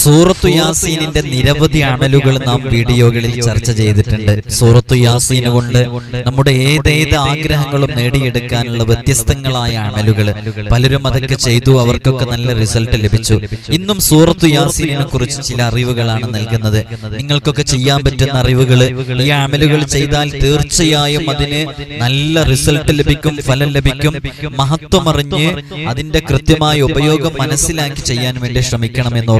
സൂറത്തു യാസീനിന്റെ നിരവധി അമലുകൾ നാം വീഡിയോകളിൽ ചർച്ച ചെയ്തിട്ടുണ്ട്. സൂറത്തു യാസീന് കൊണ്ട് നമ്മുടെ ഏതേത് ആഗ്രഹങ്ങളും നേടിയെടുക്കാനുള്ള വ്യത്യസ്തങ്ങളായ അമലുകൾ പലരും അതൊക്കെ ചെയ്തു അവർക്കൊക്കെ നല്ല റിസൾട്ട് ലഭിച്ചു. ഇന്നും സൂറത്തു യാസീനെ കുറിച്ച് ചില അറിവുകളാണ് നൽകുന്നത്. നിങ്ങൾക്കൊക്കെ ചെയ്യാൻ പറ്റുന്ന അറിവുകൾ ഈ അമലുകൾ ചെയ്താൽ തീർച്ചയായും അതിന് നല്ല റിസൾട്ട് ലഭിക്കും ഫലം ലഭിക്കും മഹത്വമറിഞ്ഞ് അതിന്റെ കൃത്യമായ ഉപയോഗം മനസ്സിലാക്കി ചെയ്യാൻ വേണ്ടി ശ്രമിക്കണമെന്ന്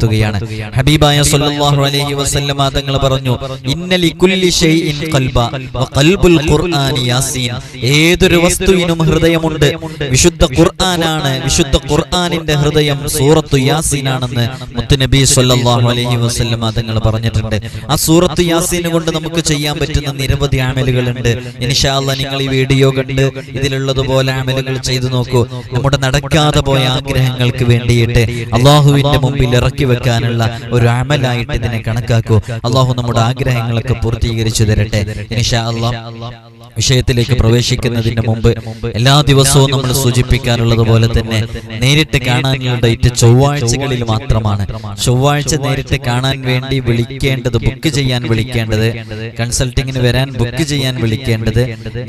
ഓർമ്മപ്പെടുത്തുകയാണ് ഹബീബായ സല്ലല്ലാഹു അലൈഹി വസല്ലമ തങ്ങൾ പറഞ്ഞു ഇന്നലി കുല്ലി ഷൈഇൻ ഖൽബ വ ഖൽബുൽ ഖുർആനി യാസീൻ. ഏതൊരു വസ്തുവിനും ഹൃദയമുണ്ട്. വിശുദ്ധ ഖുർആനാണ് വിശുദ്ധ ഖുർആനിന്റെ ഹൃദയം സൂറത്തു യാസീനാണെന്ന് മുത്തുനബി സല്ലല്ലാഹു അലൈഹി വസല്ലമ തങ്ങൾ പറഞ്ഞിട്ടുണ്ട്. ആ സൂറത്തു യാസീൻ കൊണ്ട് നമുക്ക് ചെയ്യാൻ പറ്റുന്ന നിരവധി അമലുകളുണ്ട്. ഇൻഷാ അള്ളാ നിങ്ങൾ ഈ വീഡിയോ കണ്ട് ഇതിലുള്ളതുപോലെ ആമലുകൾ ചെയ്തു നോക്കൂ. നമ്മുടെ നടക്കാതെ പോയ ആഗ്രഹങ്ങൾക്ക് വേണ്ടിയിട്ട് അള്ളാഹുവിന്റെ മുമ്പിൽ ഇറക്കി വെക്കാനുള്ള ഒരു അമലായിട്ട് ഇതിനെ കണക്കാക്കൂ. അള്ളാഹു നമ്മുടെ ആഗ്രഹങ്ങളൊക്കെ പൂർത്തീകരിച്ചു തരട്ടെ. അല്ലാ. വിഷയത്തിലേക്ക് പ്രവേശിക്കുന്നതിന് മുമ്പ് എല്ലാ ദിവസവും നമ്മൾ സൂചിപ്പിക്കാറുള്ളത് പോലെ തന്നെ നേരിട്ട് കാണാനുള്ള ഡേറ്റ് ചൊവ്വാഴ്ചകളിൽ മാത്രമാണ്. ചൊവ്വാഴ്ച നേരിട്ട് കാണാൻ വേണ്ടി വിളിക്കേണ്ടത് ബുക്ക് ചെയ്യാൻ വിളിക്കേണ്ടത് കൺസൾട്ടിങ്ങിന് വരാൻ ബുക്ക് ചെയ്യാൻ വിളിക്കേണ്ടത്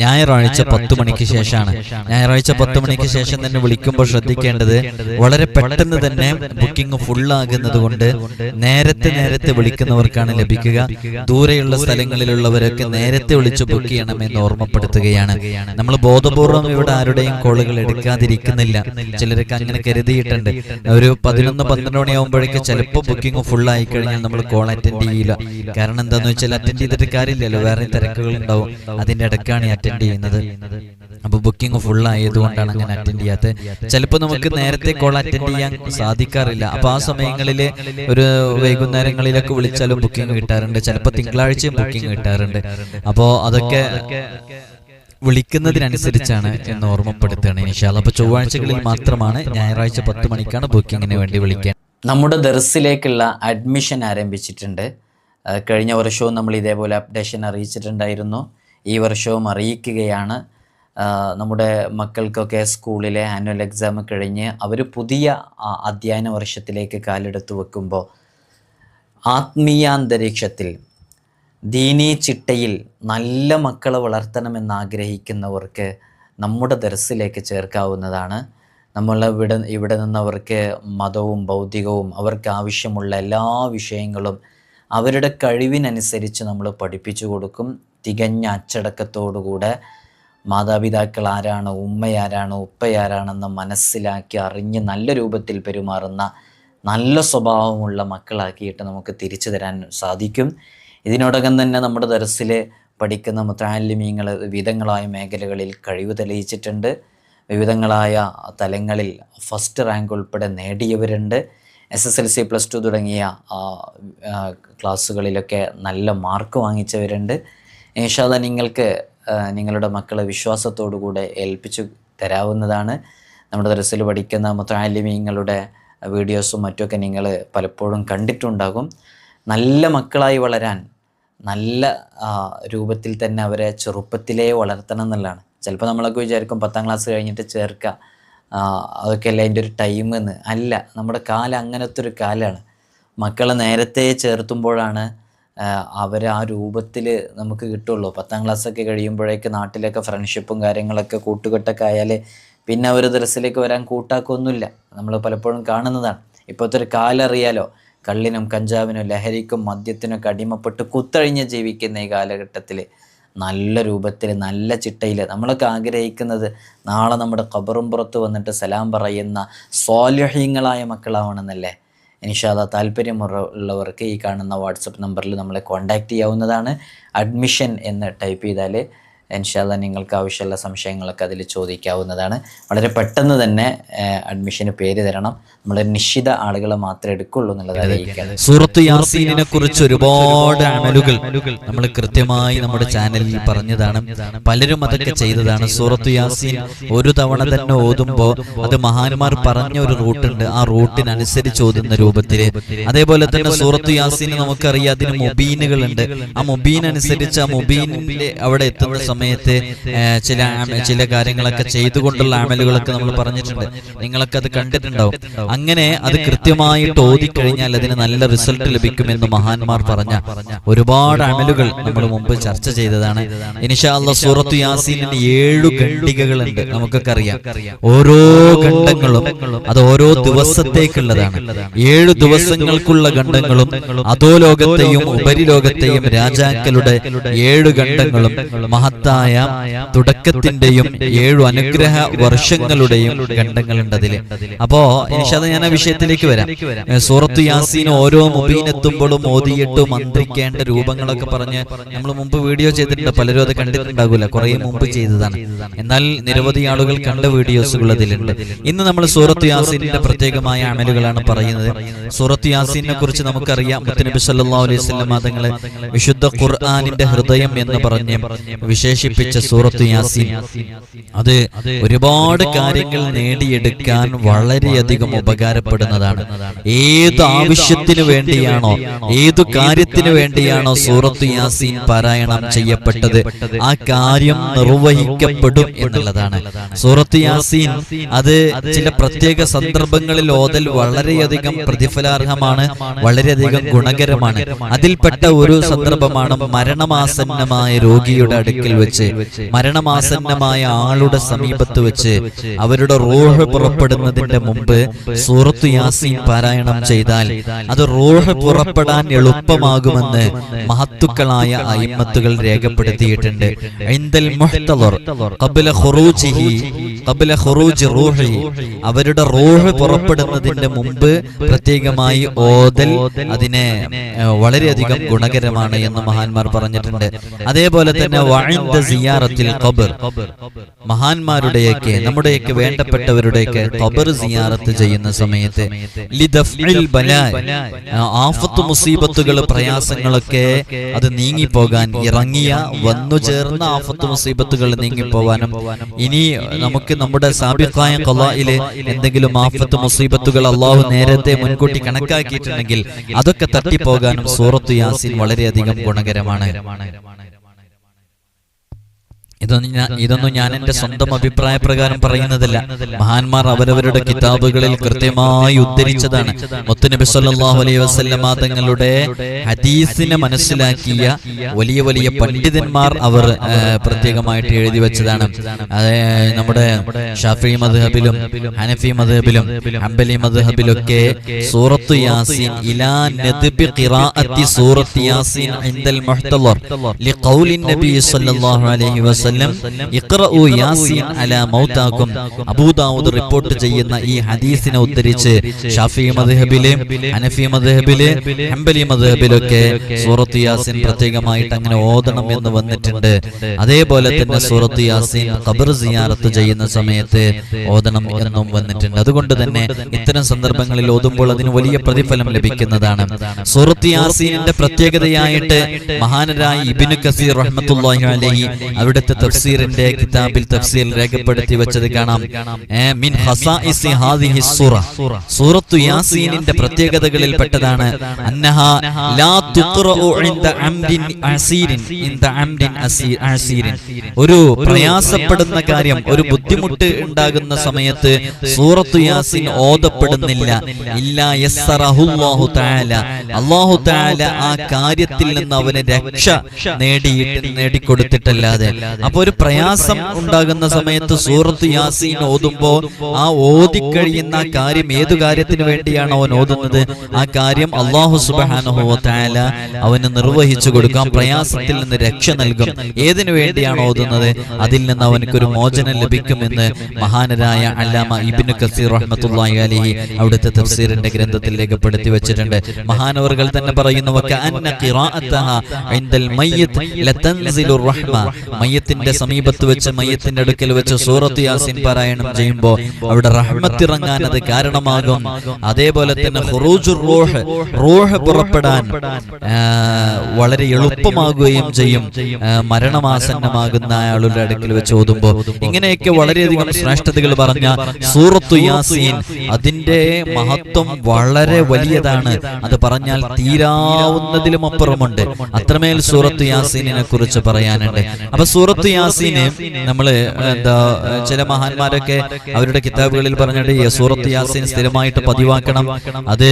ഞായറാഴ്ച പത്ത് മണിക്ക് ശേഷമാണ്. ഞായറാഴ്ച പത്ത് മണിക്ക് ശേഷം തന്നെ വിളിക്കുമ്പോൾ ശ്രദ്ധിക്കേണ്ടത് വളരെ പെട്ടെന്ന് തന്നെ ബുക്കിംഗ് ഫുള്ളാകുന്നത് കൊണ്ട് നേരത്തെ നേരത്തെ വിളിക്കുന്നവർക്കാണ് ലഭിക്കുക. ദൂരെയുള്ള സ്ഥലങ്ങളിലുള്ളവരൊക്കെ നേരത്തെ വിളിച്ച് ബുക്ക് ചെയ്യണമെന്ന് ഓർമ്മപ്പെടുത്തുകയാണ്. നമ്മൾ ബോധപൂർവം ഇവിടെ ആരുടെയും കോളുകൾ എടുക്കാതിരിക്കുന്നില്ല. ചിലരൊക്കെ അങ്ങനെ കരുതിയിട്ടുണ്ട്. ഒരു പതിനൊന്ന് പന്ത്രണ്ട് മണിയാകുമ്പോഴേക്ക് ചിലപ്പോൾ ബുക്കിംഗ് ഫുൾ ആയി കഴിഞ്ഞാൽ നമ്മൾ കോൾ അറ്റൻഡ് ചെയ്യില്ല. കാരണം എന്താണെന്ന് വെച്ചാൽ അറ്റൻഡ് ചെയ്തിട്ട് കാര്യമില്ലല്ലോ. വേറെ തിരക്കുകൾ ഉണ്ടാവും. അതിന്റെ ഇടക്കാണ് അറ്റൻഡ് ചെയ്യുന്നത്. അപ്പൊ ബുക്കിംഗ് ഫുൾ ആയതുകൊണ്ടാണ് അങ്ങനെ അറ്റൻഡ് ചെയ്യാത്തത്. ചിലപ്പോൾ നമുക്ക് നേരത്തെ കോൾ അറ്റൻഡ് ചെയ്യാൻ സാധിക്കാറില്ല. അപ്പൊ ആ സമയങ്ങളിൽ ഒരു വൈകുന്നേരങ്ങളിലൊക്കെ വിളിച്ചാലും ബുക്കിംഗ് കിട്ടാറുണ്ട്. ചിലപ്പോൾ തിങ്കളാഴ്ചയും ബുക്കിംഗ് കിട്ടാറുണ്ട്. അപ്പോ അതൊക്കെ വിളിക്കുന്നതിനനുസരിച്ചാണ് എന്ന് ഓർമ്മപ്പെടുത്തുകയാണ് ഇനിഷാൽ അപ്പൊ ചൊവ്വാഴ്ചകളിൽ മാത്രമാണ് ഞായറാഴ്ച പത്ത് മണിക്കാണ് ബുക്കിങ്ങിന് വേണ്ടി വിളിക്കാൻ. നമ്മുടെ ദർസിലേക്കുള്ള അഡ്മിഷൻ ആരംഭിച്ചിട്ടുണ്ട്. കഴിഞ്ഞ വർഷവും നമ്മൾ ഇതേപോലെ അപ്ഡേഷൻ അറിയിച്ചിട്ടുണ്ടായിരുന്നു. ഈ വർഷവും അറിയിക്കുകയാണ്. നമ്മുടെ മക്കൾക്കൊക്കെ സ്കൂളിലെ ആനുവൽ എക്സാം കഴിഞ്ഞ് അവർ പുതിയ അധ്യയന വർഷത്തിലേക്ക് കാലെടുത്ത് വെക്കുമ്പോൾ ആത്മീയാന്തരീക്ഷത്തിൽ ദീനീ ചിട്ടയിൽ നല്ല മക്കളെ വളർത്തണമെന്ന് ആഗ്രഹിക്കുന്നവർക്ക് നമ്മുടെ ദർസിലേക്ക് ചേർക്കാവുന്നതാണ്. നമ്മൾ ഇവിടെ ഇവിടെ നിന്നവർക്ക് മതവും ഭൗതികവും അവർക്ക് ആവശ്യമുള്ള എല്ലാ വിഷയങ്ങളും അവരുടെ കഴിവിനനുസരിച്ച് നമ്മൾ പഠിപ്പിച്ചു കൊടുക്കും. തികഞ്ഞ അച്ചടക്കത്തോടുകൂടെ മാതാപിതാക്കൾ ആരാണ് ഉമ്മയാരാണ് ഉപ്പയാരാണെന്ന് മനസ്സിലാക്കി അറിഞ്ഞ് നല്ല രൂപത്തിൽ പെരുമാറുന്ന നല്ല സ്വഭാവമുള്ള മക്കളാക്കിയിട്ട് നമുക്ക് തിരിച്ചു തരാൻ സാധിക്കും. ഇതിനോടകം തന്നെ നമ്മുടെ ദർസിൽ പഠിക്കുന്ന മുത്താലിമീങ്ങൾ വിവിധങ്ങളായ മേഖലകളിൽ കഴിവ് തെളിയിച്ചിട്ടുണ്ട്. വിവിധങ്ങളായ തലങ്ങളിൽ ഫസ്റ്റ് റാങ്ക് ഉൾപ്പെടെ നേടിയവരുണ്ട്. S S L C plus two തുടങ്ങിയ ക്ലാസ്സുകളിലൊക്കെ നല്ല മാർക്ക് വാങ്ങിച്ചവരുണ്ട്. ഏഷാദ നിങ്ങൾക്ക് നിങ്ങളുടെ മക്കളെ വിശ്വാസത്തോടുകൂടെ ഏൽപ്പിച്ചു തരാവുന്നതാണ്. നമ്മുടെ ദർസിൽ പഠിക്കുന്ന മുത്താലിമീങ്ങളുടെ വീഡിയോസും മറ്റുമൊക്കെ നിങ്ങൾ പലപ്പോഴും കണ്ടിട്ടുണ്ടാകും. നല്ല മക്കളായി വളരാൻ നല്ല രൂപത്തിൽ തന്നെ അവരെ ചെറുപ്പത്തിലേ വളർത്തണം എന്നുള്ളതാണ്. ചിലപ്പോൾ നമ്മളൊക്കെ വിചാരിക്കും പത്താം ക്ലാസ് കഴിഞ്ഞിട്ട് ചേർക്കുക അതൊക്കെ അല്ല അതിന്റെ ഒരു ടൈം എന്ന്. അല്ല നമ്മുടെ കാലം അങ്ങനത്തെ ഒരു കാലമാണ്. മക്കളെ നേരത്തെ ചേർത്തുമ്പോഴാണ് അവർ ആ രൂപത്തിൽ നമുക്ക് കിട്ടുള്ളൂ. പത്താം ക്ലാസ്സൊക്കെ കഴിയുമ്പോഴേക്ക് നാട്ടിലൊക്കെ ഫ്രണ്ട്ഷിപ്പും കാര്യങ്ങളൊക്കെ കൂട്ടുകെട്ടൊക്കെ ആയാൽ പിന്നെ അവർ ദർസിലേക്ക് വരാൻ കൂട്ടാക്കൊന്നുമില്ല. നമ്മൾ പലപ്പോഴും കാണുന്നതാണ്. ഇപ്പോഴത്തെ ഒരു കാലറിയാലോ കള്ളിനും കഞ്ചാവിനും ലഹരിക്കും മദ്യത്തിനൊക്കെ അടിമപ്പെട്ട് കുത്തഴിഞ്ഞ് ജീവിക്കുന്ന ഈ കാലഘട്ടത്തിൽ നല്ല രൂപത്തിൽ നല്ല ചിട്ടയിൽ നമ്മളൊക്കെ ആഗ്രഹിക്കുന്നത് നാളെ നമ്മുടെ ഖബറും പുറത്ത് വന്നിട്ട് സലാം പറയുന്ന സ്വാലഹ്യങ്ങളായ മക്കളാവണമെന്നല്ലേ? ഇൻഷാല്ല താല്പര്യമുള്ളവർക്ക് ഈ കാണുന്ന വാട്സപ്പ് നമ്പറിൽ നമ്മളെ കോൺടാക്റ്റ് ചെയ്യാവുന്നതാണ്. അഡ്മിഷൻ എന്ന് ടൈപ്പ് ചെയ്താൽ ഇൻഷാല്ല നിങ്ങൾക്ക് ആവശ്യമുള്ള സംശയങ്ങളൊക്കെ അതിൽ ചോദിക്കാവുന്നതാണ്. വളരെ പെട്ടെന്ന് തന്നെ അഡ്മിഷന് പേര് തരണം. നമ്മൾ നിശ്ചിത ആളുകളെ മാത്രമേ എടുക്കുള്ളൂ എന്നുള്ളത് സൂറത്ത് യാസീനിനെ കുറിച്ച് ഒരുപാട് അമലുകൾ നമ്മൾ കൃത്യമായി നമ്മുടെ ചാനലിൽ പറഞ്ഞതാണ്. പലരും അതൊക്കെ ചെയ്തതാണ്. സൂറത്ത് യാസീൻ ഒരു തവണ തന്നെ ഓതുമ്പോൾ അത് മഹാന്മാർ പറഞ്ഞ ഒരു റൂട്ടുണ്ട്. ആ റൂട്ടിനനുസരിച്ച് ഓതുന്ന രൂപത്തിൽ അതേപോലെ തന്നെ സൂറത്ത് യാസീൻ നമുക്കറിയാം അതിന് മൊബീനുകളുണ്ട്. ആ മൊബീൻ അനുസരിച്ച് ആ മൊബീനിലെ അവിടെ എത്തുന്ന സമയത്ത് ചില ചില കാര്യങ്ങളൊക്കെ ചെയ്തുകൊണ്ടുള്ള ആമലുകളൊക്കെ നമ്മൾ പറഞ്ഞിട്ടുണ്ട്. നിങ്ങളൊക്കെ അത് കണ്ടിട്ടുണ്ടാവും. അങ്ങനെ അത് കൃത്യമായിട്ട് ഓതിക്കഴിഞ്ഞാൽ അതിന് നല്ല റിസൾട്ട് ലഭിക്കുമെന്ന് മഹാന്മാർ പറഞ്ഞ ഒരുപാട് അമലുകൾ നമ്മൾ മുമ്പ് ചർച്ച ചെയ്തതാണ്. ഇനിഷാല്ല സൂറത്തു യാസീനിന് ഏഴു ഖണ്ഡികകളുണ്ട്. നമുക്കൊക്കെ അറിയാം ഓരോ ഖണ്ഡങ്ങളും അത് ഓരോ ദിവസത്തേക്കുള്ളതാണ്. ഏഴു ദിവസങ്ങൾക്കുള്ള ഖണ്ഡങ്ങളും അധോലോകത്തെയും ഉപരിലോകത്തെയും രാജാക്കളുടെ ഏഴു ഖണ്ഡങ്ങളും മഹത്തായ തുടക്കത്തിന്റെയും ഏഴു അനുഗ്രഹ വർഷങ്ങളുടെയും ഖണ്ഡങ്ങളുണ്ട് അതിൽ അപ്പോ ഇനിഷാദ് ഞാൻ ആ വിഷയത്തിലേക്ക് വരാം. സൂറത്ത് യാസീൻ ഓരോ മുബീനെത്തുമ്പോഴും ഓതിയിട്ട് മന്ത്രിക്കേണ്ട രൂപങ്ങളൊക്കെ പറഞ്ഞ് നമ്മൾ മുമ്പ് വീഡിയോ ചെയ്തിട്ടുണ്ട്. പലരും അത് കണ്ടിട്ടുണ്ടാകൂല. കുറെ മുമ്പ് ചെയ്തതാണ്. എന്നാൽ നിരവധി ആളുകൾ കണ്ട വീഡിയോസുകൾ അതിലുണ്ട് ഇന്ന് നമ്മൾ സൂറത്ത് യാസീനിന്റെ പ്രത്യേകമായ അമലുകളാണ് പറയുന്നത്. സൂറത്ത് യാസീനെ കുറിച്ച് നമുക്കറിയാം. മുത്തനബി സല്ലാ അലൈഹി തങ്ങളെ വിശുദ്ധ ഖുർആാനിന്റെ ഹൃദയം എന്ന് പറഞ്ഞ് വിശേഷിപ്പിച്ച സൂറത്ത് യാസീൻ. അത് ഒരുപാട് കാര്യങ്ങൾ നേടിയെടുക്കാൻ വളരെയധികം ഉപകാരപ്പെടുന്നതാണ്. ഏത് ആവശ്യത്തിന് വേണ്ടിയാണോ ഏതു കാര്യത്തിന് വേണ്ടിയാണോ സൂറത്ത് യാസീൻ പാരായണം ചെയ്യപ്പെട്ടത് ആ കാര്യം നിർവഹിക്കപ്പെടും എന്നുള്ളതാണ്. സൂറത്ത് യാസീൻ അത് ചില പ്രത്യേക സന്ദർഭങ്ങളിൽ ഓതൽ വളരെയധികം പ്രതിഫലാർഹമാണ് വളരെയധികം ഗുണകരമാണ്. അതിൽപ്പെട്ട ഒരു സന്ദർഭമാണ് മരണമാസന്നമായ രോഗിയുടെ അടുക്കൽ വെച്ച് മരണമാസന്നമായ ആളുടെ സമീപത്ത് വെച്ച് അവരുടെ റോഹ് പുറപ്പെടുന്നതിന്റെ മുമ്പ് സൂറത്ത് യാസീൻ പാരായണം ചെയ്താൽ അത് റോഹ് പുറപ്പെടാൻ എളുപ്പമാകുമെന്ന് മഹത്തുക്കളായ അയിമത്തുകൾ രേഖപ്പെടുത്തിയിട്ടുണ്ട്. അവരുടെ റൂഹ് പുറപ്പെടുന്നതിന്റെ മുമ്പ് പ്രത്യേകമായി ഓതൽ അതിനെ വളരെയധികം ഗുണകരമാണ് എന്ന് മഹാന്മാർ പറഞ്ഞിട്ടുണ്ട്. അതേപോലെ തന്നെ വഇന്ദ സിയാറത്തിൽ ഖബർ. മഹാന്മാരുടെയൊക്കെ നമ്മുടെയൊക്കെ വേണ്ടപ്പെട്ടവരുടെയൊക്കെ ഖബർ സിയാറത്ത് ചെയ്യുന്ന സമയത്ത് ലിദഫ്ഇൽ ബലാ ആഫത്ത് മുസീബത്തുകൾ പ്രയാസങ്ങളൊക്കെ അത് നീങ്ങിപ്പോകാൻ ഇറങ്ങിയ വന്നു ചേർന്ന ആഫത്ത് മുസീബത്തുകൾ നീങ്ങിപ്പോവാനും ഇനി നമുക്ക് നമ്മുടെ സാബിഖായ കലായിൽ എന്തെങ്കിലും ആഫത്ത് മുസീബത്തുകൾ അള്ളാഹു നേരത്തെ മുൻകൂട്ടി കണക്കാക്കിയിട്ടുണ്ടെങ്കിൽ അതൊക്കെ തട്ടിപ്പോകാനും സൂറത്തു യാസിൻ വളരെയധികം ഗുണകരമാണ്. ഇതൊന്നും ഞാൻ ഇതൊന്നും ഞാൻ എന്റെ സ്വന്തം അഭിപ്രായ പ്രകാരം പറയുന്നതല്ല. മഹാന്മാർ അവരവരുടെ കിതാബുകളിൽ കൃത്യമായി ഉദ്ധരിച്ചതാണ്. മുത്തുനബി സല്ലല്ലാഹു അലൈഹി വസല്ലമ തങ്ങളുടെ ഹദീസിനെ മനസ്സിലാക്കിയ വലിയ വലിയ പണ്ഡിതന്മാർ അവർ പ്രത്യേകമായിട്ട് എഴുതി വെച്ചതാണ്. അത് നമ്മുടെ ഷാഫി മദ്ഹബിലും ഹനഫി മദ്ഹബിലും ഹംബലി മദ്ഹബിലൊക്കെ സൂറത്ത് യാസീൻ ഇലാ നദ്ബി ഖിറാഅത്തി സൂറത്ത് യാസീൻ ഇൻദൽ മുഹ്തലർ ലിഖൗലി നബി സല്ലല്ലാഹു അലൈഹി വസല്ലം ഇഖ്റഉ യാസീൻ അലാ മൗതാകും അബൂ ദാവൂദ് റിപ്പോർട്ട് ചെയ്യുന്ന ഈ ഹദീസിനെ ഉദ്ധരിച്ച് ഷാഫി മദ്ഹബിലെ ഹനഫി മദ്ഹബിലെ ഹംബലി മദ്ഹബിലൊക്കെ സൂറത്ത് യാസീൻ പ്രത്യേകമായിട്ട് അങ്ങനെ ഓതണം എന്ന് വന്നിട്ടുണ്ട്. അതേപോലെ തന്നെ സൂറത്ത് യാസീൻ ഖബർ സിയാറത്ത് ചെയ്യുന്ന സമയത്ത് ഓതണം എന്നും വന്നിട്ടുണ്ട്. അതുകൊണ്ട് തന്നെ ഇത്തരം സന്ദർഭങ്ങളിൽ ഓതുമ്പോൾ അതിന് വലിയ പ്രതിഫലം ലഭിക്കുന്നതാണ്. സൂറത്ത് യാസീനിന്റെ പ്രത്യേകതയായിട്ട് മഹാനരായ ഇബിനു കസീർ റഹ്മത്തുള്ളാഹി അലൈഹി അവിടുത്തെ തഫ്സീറിന്റെ കിതാബിൽ തഫ്സീൽ രേഖപ്പെടുത്തി വെച്ചത് കാണാം. മിൻ ഹസാഇസി ഹാദിഹി സൂറ. സൂറത്തു യാസീനിന്റെ പ്രത്യേകതകളിൽ പെട്ടതാണ്. അന്നഹ ലാ തുഖറഉ ഇൻദ അംദിൻ അസീരിൻ. ഇൻദ അംദിൻ അസീരിൻ. ഒരു പ്രയാസപ്പെടുന്ന കാര്യം ഒരു ബുദ്ധിമുട്ട് ഉണ്ടാകുന്ന സമയത്ത് സൂറത്തു യാസീൻ ഓതപ്പെടുന്നില്ല. ഇല്ലാ യസ്സറഹുല്ലാഹു തആല. അല്ലാഹു തആല ആ കാര്യത്തിൽ നിന്ന് അവന് രക്ഷ നേടിയിട്ട് നേടിക്കൊടുത്തിട്ടല്ലാതെ. അപ്പൊ ഒരു പ്രയാസം ഉണ്ടാകുന്ന സമയത്ത് സൂറത്ത് യാസീൻ ഓതുമ്പോ ആ ഓതിക്കഴിയുന്ന ആ കാര്യം ഏതു കാര്യത്തിന് വേണ്ടിയാണ് അവൻ ഓതുന്നത്? ആ കാര്യം അള്ളാഹു തആല അവന് നിർവഹിച്ചു കൊടുക്കാം പ്രയാസത്തിൽ നിന്ന് രക്ഷ നൽകും. ഏതിനു വേണ്ടിയാണ് ഓതുന്നത്? അതിൽ നിന്ന് അവനക്ക് ഒരു മോചനം ലഭിക്കുമെന്ന് മഹാനരായ അല്ലാമ ഇബ്നു കസീർ റഹ്മത്തുള്ളാഹി അലൈഹി അവിടുത്തെ തഫ്സീറിന്റെ ഗ്രന്ഥത്തിൽ രേഖപ്പെടുത്തി വെച്ചിട്ടുണ്ട്. മഹാനവറുകൾ തന്നെ പറയുന്നു വകഅന്ന മയ്യത്തിന്റെ സമീപത്ത് വെച്ച് മയ്യത്തിന്റെ അടുക്കൽ വെച്ച് സൂറത്ത് യാസിൻ പാരായണം ചെയ്യുമ്പോൾ അവിടെ റഹ്മത്തിറങ്ങാൻ അത് കാരണമാകും. അതേപോലെ തന്നെ റൂഹ് റൂഹ് പുറപ്പെടാൻ വളരെ എളുപ്പമാകുകയും ചെയ്യും. മരണമാസന്നമാകുന്ന ആളുടെ അടുക്കൽ വെച്ച് ഓതുമ്പോൾ ഇങ്ങനെയൊക്കെ വളരെയധികം ശ്രേഷ്ഠതകൾ പറഞ്ഞ സൂറത്തു യാസീൻ അതിന്റെ മഹത്വം വളരെ വലിയതാണ്. അത് പറഞ്ഞാൽ തീരാവുന്നതിലും അപ്പുറമുണ്ട്. അത്രമേൽ സൂറത്ത് യാസീനിനെ കുറിച്ച് പറയാനുണ്ട്. അപ്പൊ സൂറത്ത് യാസീന് നമ്മൾ എന്താ ചില മഹാന്മാരൊക്കെ അവരുടെ കിതാബുകളിൽ പറഞ്ഞിട്ട് സൂറത്ത് യാസീൻ സ്ഥിരമായിട്ട് പതിവാക്കണം. അത്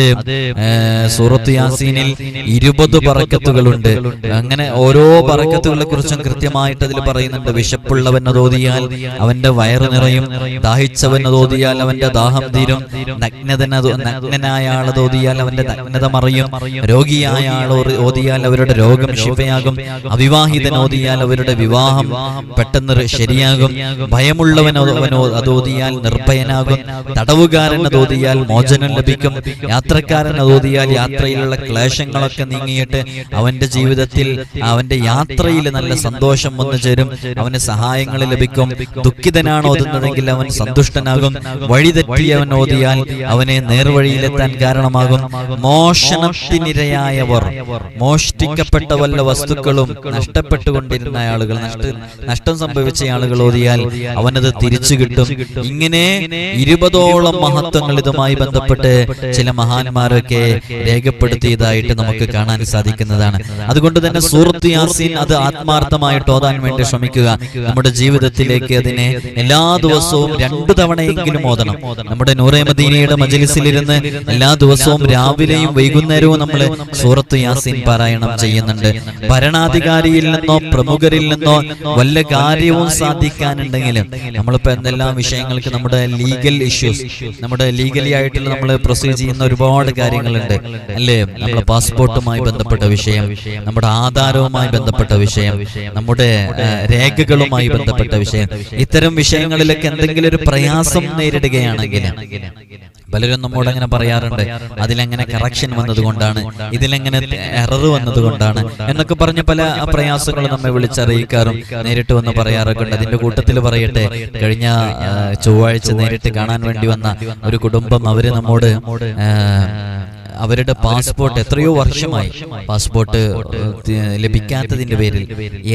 സൂറത്ത് യാസീനിൽ ഇരുപത് പറക്കത്തുകളുണ്ട്. അങ്ങനെ ഓരോ പറക്കത്തുകളെ കുറിച്ചും കൃത്യമായിട്ട് അതിൽ പറയുന്നുണ്ട്. വിശപ്പുള്ളവൻ തോതിയാൽ അവന്റെ വയറ് നിറയും. ദാഹിച്ചവൻ തോതിയാൽ അവന്റെ ദാഹം തീരും. നഗ്നതന നഗ്നനായ ആൾ ഓതിയാൽ അവന്റെ നഗ്നത മറിയും. രോഗിയായ ആൾ ഓതിയാൽ അവരുടെ രോഗം ശിഫയാകും. അവിവാഹിതൻ ഓതിയാൽ അവരുടെ വിവാഹം പെട്ടെന്ന് ശരിയാകും. ഭയമുള്ളവൻ അവനോ അവൻ ഓ- അത് ഓതിയാൽ നിർഭയനാകും. തടവുകാരൻ അതോതിയാൽ മോചനം ലഭിക്കും. യാത്രക്കാരൻ അതോതിയാൽ യാത്രയിലുള്ള ക്ലേശങ്ങളൊക്കെ നീങ്ങിയിട്ട് അവന്റെ ജീവിതത്തിൽ അവന്റെ യാത്രയിൽ നല്ല സന്തോഷം വന്നു ചേരും. അവന് സഹായങ്ങൾ ലഭിക്കും. ദുഃഖിതനാണ് ഓതുന്നതെങ്കിൽ അവൻ സന്തുഷ്ടനാകും. വഴിതെറ്റിയവൻ ഓതിയാൽ അവനെ നേർവഴിയിലെത്താൻ കാരണമാകും. മോഷണത്തിനിരയായവർ. മോഷ്ടിക്കപ്പെട്ട വല്ല വസ്തുക്കളും നഷ്ടപ്പെട്ടുകൊണ്ടിരുന്ന ആളുകൾ. നഷ്ട നഷ്ടം സംഭവിച്ച ആളുകൾ ഓതിയാൽ അവനത് തിരിച്ചു കിട്ടും. ഇങ്ങനെ ഇരുപതോളം മഹത്വങ്ങൾ ഇതുമായി ബന്ധപ്പെട്ട് ചില മഹാന്മാരൊക്കെ രേഖപ്പെടുത്തിയതായിട്ട് നമുക്ക് കാണാൻ സാധിക്കുന്നതാണ്. അതുകൊണ്ട് തന്നെ സൂറത്ത് യാസീൻ അത് ആത്മാർത്ഥമായിട്ട് ഓതാൻ വേണ്ടി ശ്രമിക്കുക. നമ്മുടെ ജീവിതത്തിലേക്ക് അതിനെ എല്ലാ ദിവസവും രണ്ടു തവണയെങ്കിലും ഓതണം. നമ്മുടെ നൂറേ മദീനയുടെ മജലിസിലിരുന്ന് എല്ലാ ദിവസവും രാവിലെയും വൈകുന്നേരവും നമ്മൾ സൂറത്ത് യാസീൻ പാരായണം ചെയ്യുന്നുണ്ട്. ഭരണാധികാരിയിൽ നിന്നോ പ്രമുഖരിൽ നിന്നോ വല്ല കാര്യവും സാധിക്കാനുണ്ടെങ്കിൽ നമ്മളിപ്പോ എന്തെല്ലാം വിഷയങ്ങൾക്ക് നമ്മുടെ ലീഗൽ ഇഷ്യൂസ് നമ്മുടെ ലീഗലി ആയിട്ടുള്ള നമ്മൾ പ്രൊസീഡ് ചെയ്യുന്ന ഒരുപാട് കാര്യങ്ങളുണ്ട്. അല്ലേ? നമ്മുടെ പാസ്പോർട്ടുമായി ബന്ധപ്പെട്ട വിഷയം നമ്മുടെ ആധാരവുമായി ബന്ധപ്പെട്ട വിഷയം നമ്മുടെ രേഖകളുമായി ബന്ധപ്പെട്ട വിഷയം. ഇത്തരം വിഷയങ്ങളിലൊക്കെ എന്തെങ്കിലും ഒരു പ്രയാസം നേരിടുകയാണെങ്കിൽ പലരും നമ്മോട് അങ്ങനെ പറയാറുണ്ട്. അതിലെങ്ങനെ കറക്ഷൻ വന്നതുകൊണ്ടാണ് ഇതിലെങ്ങനെ എറർ വന്നതുകൊണ്ടാണ് എന്നൊക്കെ പറഞ്ഞ് പല പ്രയാസങ്ങളും നമ്മെ വിളിച്ചറിയിക്കാറും നേരിട്ട് വന്ന് പറയാറൊക്കെ ഉണ്ട്. അതിന്റെ കൂട്ടത്തിൽ പറയട്ടെ കഴിഞ്ഞ ചൊവ്വാഴ്ച നേരിട്ട് കാണാൻ വേണ്ടി വന്ന ഒരു കുടുംബം അവർ നമ്മോട് അവരുടെ പാസ്പോർട്ട് എത്രയോ വർഷമായി പാസ്പോർട്ട് ലഭിക്കാത്തതിന്റെ പേരിൽ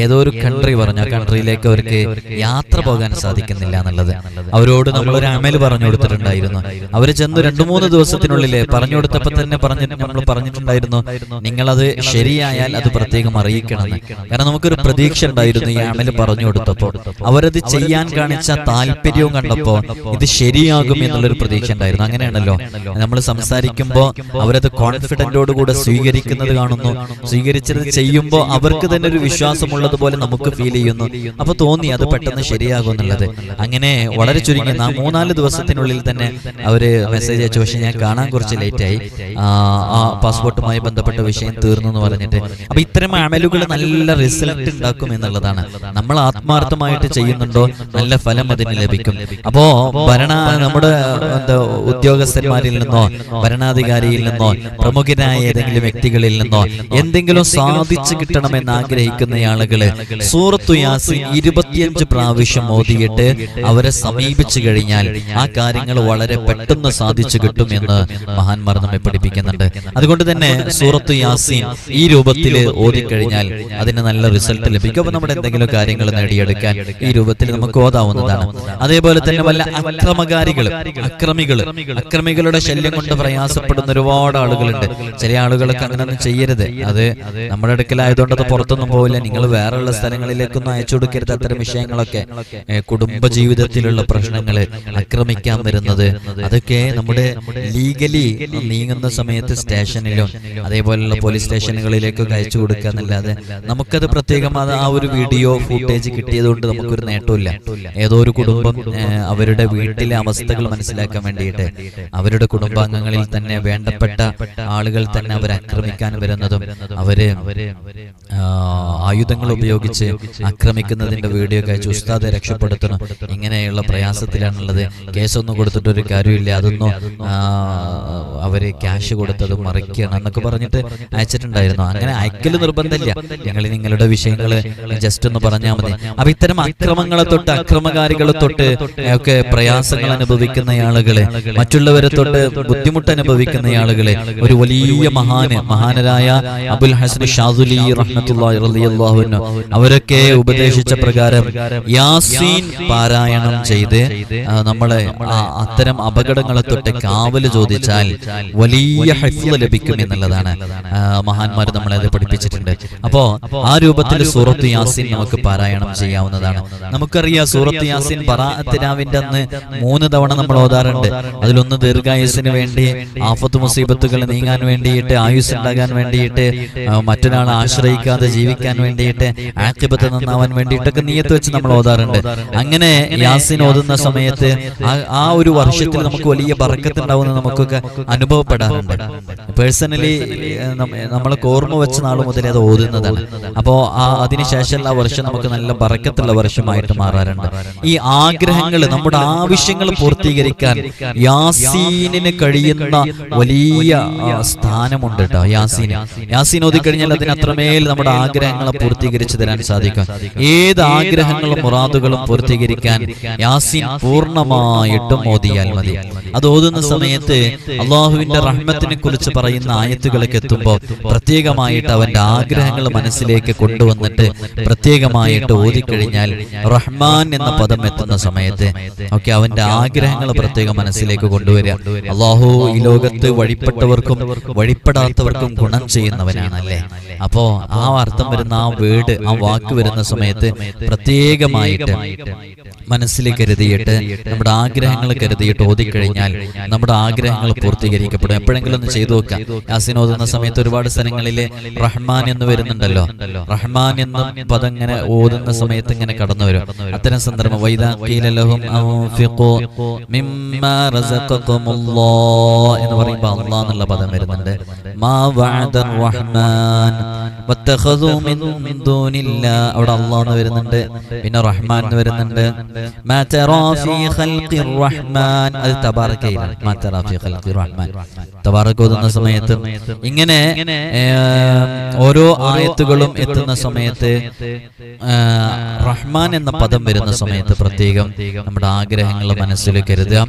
ഏതോ ഒരു കൺട്രി പറഞ്ഞു ആ കൺട്രിയിലേക്ക് അവർക്ക് യാത്ര പോകാൻ സാധിക്കുന്നില്ല എന്നുള്ളത്. അവരോട് നമ്മൾ ഒരു അമൽ പറഞ്ഞു കൊടുത്തിട്ടുണ്ടായിരുന്നു അവർ ചെന്ന് രണ്ടു മൂന്ന് ദിവസത്തിനുള്ളിൽ പറഞ്ഞു കൊടുത്തപ്പോ തന്നെ പറഞ്ഞിട്ട് നമ്മൾ പറഞ്ഞിട്ടുണ്ടായിരുന്നു. നിങ്ങളത് ശരിയായാൽ അത് പ്രത്യേകം അറിയിക്കണം കാരണം നമുക്കൊരു പ്രതീക്ഷ ഉണ്ടായിരുന്നു ഈ അമൽ പറഞ്ഞു കൊടുത്തപ്പോൾ അവരത് ചെയ്യാൻ കാണിച്ച താല്പര്യവും കണ്ടപ്പോ ഇത് ശരിയാകും എന്നുള്ളൊരു പ്രതീക്ഷ ഉണ്ടായിരുന്നു. അങ്ങനെയാണല്ലോ. നമ്മൾ സംസാരിക്കുമ്പോൾ അവരത് കോൺഫിഡന്റോടുകൂടെ സ്വീകരിക്കുന്നത് കാണുന്നു. സ്വീകരിച്ചത് ചെയ്യുമ്പോൾ അവർക്ക് തന്നെ ഒരു വിശ്വാസമുള്ളതുപോലെ നമുക്ക് ഫീൽ ചെയ്യുന്നു. അപ്പൊ തോന്നി അത് പെട്ടെന്ന് ശരിയാകും എന്നുള്ളത്. അങ്ങനെ വളരെ ചുരുങ്ങി ആ മൂന്നാൽ ദിവസത്തിനുള്ളിൽ തന്നെ അവർ മെസ്സേജ് അയച്ചു. പക്ഷെ ഞാൻ കാണാൻ കുറച്ച് ലേറ്റായി ആ പാസ്പോർട്ടുമായി ബന്ധപ്പെട്ട വിഷയം തീർന്നു എന്ന് പറഞ്ഞിട്ട്. അപ്പൊ ഇത്തരം അമലുകൾ നല്ല റിസൾട്ട് ഉണ്ടാക്കും എന്നുള്ളതാണ്. നമ്മൾ ആത്മാർത്ഥമായിട്ട് ചെയ്യുന്നുണ്ടോ? നല്ല ഫലം അതിന് ലഭിക്കും. അപ്പോ ഭരണ നമ്മുടെ എന്താ ഉദ്യോഗസ്ഥന്മാരിൽ നിന്നോ ഭരണാധികാരിയിൽ നിന്നോ പ്രമുഖരായ ഏതെങ്കിലും വ്യക്തികളിൽ നിന്നോ എന്തെങ്കിലും സാധിച്ചു കിട്ടണമെന്ന് ആഗ്രഹിക്കുന്ന ആളുകൾ സൂറത്തു യാസിൻ ഇരുപത്തിയഞ്ച് പ്രാവശ്യം ഓതിയിട്ട് അവരെ സമീപിച്ചു കഴിഞ്ഞാൽ ആ കാര്യങ്ങൾ വളരെ പെട്ടെന്ന് സാധിച്ചു കിട്ടും എന്ന് മഹാന്മാർ നമ്മെ പഠിപ്പിക്കുന്നുണ്ട്. അതുകൊണ്ട് തന്നെ സൂറത്തു യാസിൻ ഈ രൂപത്തിൽ ഓതിക്കഴിഞ്ഞാൽ അതിന് നല്ല റിസൾട്ട് ലഭിക്കും. അപ്പൊ നമ്മുടെ എന്തെങ്കിലും കാര്യങ്ങൾ നേടിയെടുക്കാൻ ഈ രൂപത്തിൽ നമുക്ക് ഓതാവുന്നതാണ്. അതേപോലെ തന്നെ വല്ല അക്രമകാരികൾ അക്രമികൾ അക്രമികളുടെ ശല്യം കൊണ്ട് പ്രയാസപ്പെടുന്ന ഒരുപാട് ആളുകളുണ്ട്. ചില ആളുകളൊക്കെ അങ്ങനെയൊന്നും ചെയ്യരുത്. അത് നമ്മുടെ അടുക്കലായതുകൊണ്ട് അത് പുറത്തൊന്നും പോവില്ല. നിങ്ങൾ വേറെയുള്ള സ്ഥലങ്ങളിലേക്കൊന്നും അയച്ചു കൊടുക്കരുത് അത്തരം വിഷയങ്ങളൊക്കെ. കുടുംബ ജീവിതത്തിലുള്ള പ്രശ്നങ്ങൾ ആക്രമിക്കാൻ വരുന്നത്. അതൊക്കെ നമ്മുടെ ലീഗലി നീങ്ങുന്ന സമയത്ത് സ്റ്റേഷനിലും അതേപോലെയുള്ള പോലീസ് സ്റ്റേഷനുകളിലേക്കൊക്കെ അയച്ചു കൊടുക്കുക എന്നല്ലാതെ നമുക്കത് പ്രത്യേകം അത് ആ ഒരു വീഡിയോ ഫുട്ടേജ് കിട്ടിയതുകൊണ്ട് നമുക്കൊരു നേട്ടമില്ല ഏതോ ഒരു കുടുംബം അവരുടെ വീട്ടിലെ അവസ്ഥകൾ മനസ്സിലാക്കാൻ വേണ്ടിയിട്ട് അവരുടെ കുടുംബാംഗങ്ങളിൽ തന്നെ വേണ്ടപ്പെട്ട ആളുകൾ തന്നെ അവർ ആക്രമിക്കാൻ വരുന്നതും അവർ ആയുധങ്ങൾ ഉപയോഗിച്ച് ആക്രമിക്കുന്നതിന്റെ വീഡിയോ ഒക്കെ അയച്ച് ഉസ്താദെ രക്ഷപ്പെടുത്തണം. ഇങ്ങനെയുള്ള പ്രയാസത്തിലാണുള്ളത്. കേസൊന്നും കൊടുത്തിട്ട് ഒരു കാര്യമില്ല. അതൊന്നും അവർ ക്യാഷ് കൊടുത്തത് മറിക്കണം എന്നൊക്കെ പറഞ്ഞിട്ട് അയച്ചിട്ടുണ്ടായിരുന്നു. അങ്ങനെ അയക്കൽ നിർബന്ധമില്ല. ഞങ്ങൾ നിങ്ങളുടെ വിഷയങ്ങൾ ജസ്റ്റ് ഒന്ന് പറഞ്ഞാൽ മതി. അപ്പൊ ഇത്തരം അക്രമങ്ങളെ തൊട്ട് അക്രമകാരികളെ തൊട്ട് ഒക്കെ പ്രയാസങ്ങൾ അനുഭവിക്കുന്ന ആളുകളെ മറ്റുള്ളവരെ തൊട്ട് ബുദ്ധിമുട്ട് അനുഭവിക്കുന്ന ആളുകളെ ഒരു വലിയ മഹാന് മഹാനരായ അബുൽ ഹസൻ ഷാദുലി അൻഹു അവരൊക്കെ ഉപദേശിച്ച പ്രകാരം യാസീൻ പാരായണം ചെയ്ത് നമ്മളെ അത്തരം അപകടങ്ങളെ തൊട്ട് കാവൽ ചോദിച്ചാൽ വലിയ ഹൈഫ്ള് ലഭിക്കും എന്നുള്ളതാണ് മഹാന്മാർ നമ്മളെ അത് പഠിപ്പിച്ചിട്ടുണ്ട്. അപ്പോ ആ രൂപത്തിൽ സൂറത്ത് യാസീൻ നമുക്ക് പാരായണം ചെയ്യാവുന്നതാണ്. നമുക്കറിയാം സൂറത്ത് യാസീൻ ബറാഅത്തിനാവിന്റെ അന്ന് മൂന്ന് തവണ നമ്മൾ ഓതാറുണ്ട്. അതിലൊന്ന് ദീർഘായുസിന് വേണ്ടി ആഫത്ത് മുസീബത്തുകൾ നീങ്ങാൻ വേണ്ടിയിട്ട് ആയുസ് ഉണ്ടാകാൻ വേണ്ടിയിട്ട് മറ്റൊരാളെ ആശ്രയിക്കാതെ ജീവിക്കാൻ വേണ്ടിയിട്ട് ആക്തിപത്ത് നന്നാവാൻ വേണ്ടിയിട്ടൊക്കെ നീയത്ത് വെച്ച് നമ്മൾ ഓതാറുണ്ട് അങ്ങനെ യാസിൻ ഓതുന്ന സമയത്ത് ആ- ഒരു വർഷത്തിൽ നമുക്ക് വലിയ ബറക്കത്തുണ്ടാവുന്ന നമുക്കൊക്കെ അനുഭവപ്പെടാറുണ്ട്. പേഴ്സണലി നമ്മളൊക്കെ ഓർമ്മ വെച്ച നാൾ മുതലേ അത് ഓതുന്നതാണ്. അപ്പോ ആ അതിനുശേഷം ആ വർഷം നമുക്ക് നല്ല ബറക്കത്തുള്ള വർഷമായിട്ട് മാറാറുണ്ട്. ഈ ആഗ്രഹങ്ങൾ നമ്മുടെ ആവശ്യങ്ങൾ പൂർത്തീകരിക്കാൻ യാസീനിന് കഴിയുന്ന വലിയ ആ, സ്ഥാനമുണ്ട് കേട്ടോ യാസീന്. യാസീൻ ഓതി കഴിഞ്ഞാൽ അതിന് അത്രമേൽ നമ്മുടെ ആഗ്രഹങ്ങളെ പൂർത്തീകരിച്ചു തരാൻ സാധിക്കും. ഏത് ആഗ്രഹങ്ങളും മുറാദുകളും പൂർത്തീകരിക്കാൻ യാസീൻ പൂർണമായിട്ടും ഓതിയാൽ മതി. അത് ഓതുന്ന സമയത്ത് അള്ളാഹുവിന്റെ റഹ്മത്തിനെ കുറിച്ച് പറയുന്ന ആയത്തുകളൊക്കെ എത്തുമ്പോൾ പ്രത്യേകമായിട്ട് അവന്റെ ആഗ്രഹങ്ങൾ മനസ്സിലേക്ക് കൊണ്ടുവന്നിട്ട് പ്രത്യേകമായിട്ട് ഓതിക്കഴിഞ്ഞാൽ റഹ്മാൻ എന്ന പദം എത്തുന്ന സമയത്ത് ഒക്കെ അവന്റെ ആഗ്രഹങ്ങൾ പ്രത്യേകം മനസ്സിലേക്ക് കൊണ്ടുവരിക. അള്ളാഹു ഈ ലോകത്ത് വഴിപ്പെട്ടവർക്കും വഴിപ്പെടാത്തവർക്കും ഗുണം ചെയ്യുന്നവനാണ് ചെയ്യുന്നവനാണല്ലേ? അപ്പോ ആ അർത്ഥം വരുന്ന ആ വേർഡ് ആ വാക്ക് വരുന്ന സമയത്ത് പ്രത്യേകമായിട്ട് മനസ്സിൽ കരുതിയിട്ട് നമ്മുടെ ആഗ്രഹങ്ങൾ കരുതിയിട്ട് ഓതിക്കഴിഞ്ഞാൽ നമ്മുടെ ആഗ്രഹങ്ങൾ പൂർത്തീകരിക്കപ്പെടും. എപ്പോഴെങ്കിലും ഒന്ന് ചെയ്തു നോക്കാം യാസിൻ ഓതുന്ന സമയത്ത് ഒരുപാട് സ്ഥലങ്ങളിൽ റഹ്മാൻ എന്ന് വരുന്നുണ്ടല്ലോ. റഹ്മാൻ എന്ന പദം ഇങ്ങനെ ഓതുന്ന സമയത്ത് ഇങ്ങനെ കടന്നു വരും. അത്തരം സന്ദർഭം വൈദാഖീലഹും എന്ന് പറയുമ്പോൾ അള്ളാ എന്നുള്ള പദം വരുന്നുണ്ട്. അവിടെ അള്ളാഹ് എന്ന് വരുന്നുണ്ട്. പിന്നെ റഹ്മാൻ. എന്ന് വരുന്നുണ്ട് അത് സമയത്ത് ഇങ്ങനെ ഓരോ ആയത്തുകളും എത്തുന്ന സമയത്ത് റഹ്മാൻ എന്ന പദം വരുന്ന സമയത്ത് പ്രത്യേകം നമ്മുടെ ആഗ്രഹങ്ങൾ മനസ്സിൽ കരുതുക.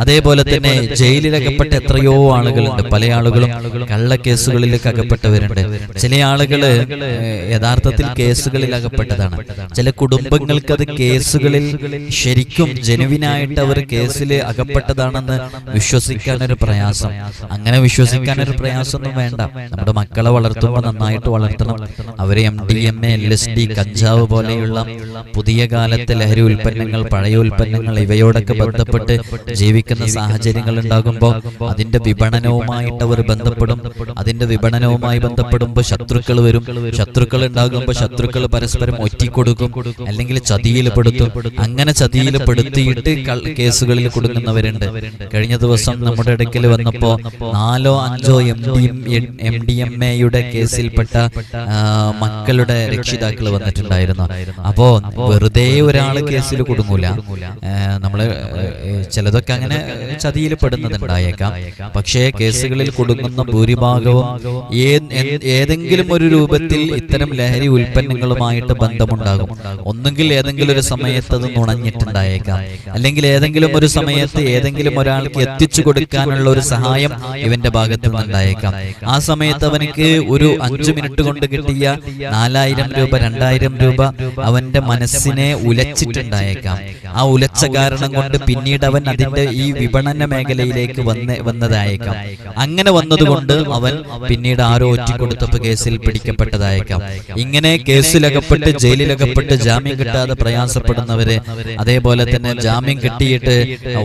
അതേപോലെ തന്നെ ജയിലിലകപ്പെട്ട എത്രയോ ആളുകളുണ്ട്. പല ആളുകളും കള്ളക്കേസുകളിലേക്ക് അകപ്പെട്ടവരുണ്ട്. ചില ആളുകൾ യഥാർത്ഥത്തിൽ കേസുകളിൽ അകപ്പെട്ടതാണ്. ചില കുടുംബങ്ങൾക്ക് അത് കേസുകളിൽ ശരിക്കും ജനുവിനായിട്ട് അവർ കേസിൽ അകപ്പെട്ടതാണെന്ന് വിശ്വസിക്കാൻ ഒരു പ്രയാസം. അങ്ങനെ വിശ്വസിക്കാൻ ഒരു പ്രയാസമൊന്നും വേണ്ട. നമ്മുടെ മക്കളെ വളർത്തുമ്പോൾ നന്നായിട്ട് വളർത്തണം. അവരെ M D M A L S D കഞ്ചാവ് പോലെയുള്ള പുതിയ കാലത്തെ ലഹരി ഉൽപ്പന്നങ്ങൾ പഴയ ഉൽപ്പന്നങ്ങൾ ഇവയോടൊക്കെ ബന്ധപ്പെട്ട് ജീവിക്കുന്ന സാഹചര്യങ്ങൾ ഉണ്ടാകുമ്പോൾ അതിന്റെ വിപണനവുമായിട്ട് അവർ ബന്ധപ്പെടും. അതിന്റെ വിപണനവുമായി ബന്ധപ്പെടുമ്പോൾ ശത്രുക്കൾ വരും. ശത്രുക്കൾ ഉണ്ടാകുമ്പോൾ ശത്രുക്കൾ പരസ്പരം ഒറ്റിക്കൊടുക്കും. അല്ലെങ്കിൽ ചതിയിൽ പെടുത്തും അങ്ങനെ ചതിയിൽ പെടുത്തിയിട്ട് കേസുകളിൽ കൊടുക്കുന്നവരുണ്ട് കഴിഞ്ഞ ദിവസം നമ്മുടെ ഇടയ്ക്കിൽ വന്നപ്പോ നാലോ അഞ്ചോ M D M D M എയുടെ കേസിൽപ്പെട്ട മക്കളുടെ രക്ഷിതാക്കൾ വന്നിട്ടുണ്ടായിരുന്നു. അപ്പോ വെറുതെ ഒരാൾ കേസിൽ കൊടുങ്ങൂല. നമ്മൾ ചിലതൊക്കെ അങ്ങനെ ചതിയിൽ പെടുന്നതുണ്ടായേക്കാം പക്ഷേ കേസുകളിൽ കൊടുക്കുന്ന ഭൂരിഭാഗവും ഏതെങ്കിലും ഒരു രൂപത്തിൽ ഇത്തരം ലഹരി ഉൽപ്പന്നങ്ങളുമായിട്ട് ബന്ധമുണ്ടാകും. ഒന്നുകിൽ ഏതെങ്കിലും ഒരു സമയത്ത് അത് നുണഞ്ഞിട്ടുണ്ടായേക്കാം. അല്ലെങ്കിൽ ഏതെങ്കിലും ഒരു സമയത്ത് ഏതെങ്കിലും ഒരാൾക്ക് എത്തിച്ചു കൊടുക്കാനുള്ള ഒരു സഹായം ഇവന്റെ ഭാഗത്ത് നിന്നുണ്ടായേക്കാം. ആ സമയത്ത് അവനക്ക് ഒരു അഞ്ചു മിനിറ്റ് കൊണ്ട് കിട്ടിയ നാലായിരം രൂപ രണ്ടായിരം രൂപ അവന്റെ മനസ്സിനെ ഉലച്ചിട്ടുണ്ടായേക്കാം. ആ ഉലച്ച കാരണം കൊണ്ട് പിന്നീട് അവൻ അതിന്റെ ഈ വിപണന മേഖലയിലേക്ക് വന്ന് വന്നതായേക്കാം. അങ്ങനെ വന്നതുകൊണ്ട് അവൻ പിന്നീട് ആരോ ഒറ്റിക്കൊടുത്തപ്പ് കേസിൽ പിടിക്കപ്പെട്ടതായേക്കാം. ഇങ്ങനെ കേസിലകപ്പെട്ട് ജയിലിലകപ്പെട്ട് ജാമ്യം കിട്ടാതെ പ്രയാസപ്പെടുന്നവരെ അതേപോലെ തന്നെ ജാമ്യം കിട്ടിയിട്ട്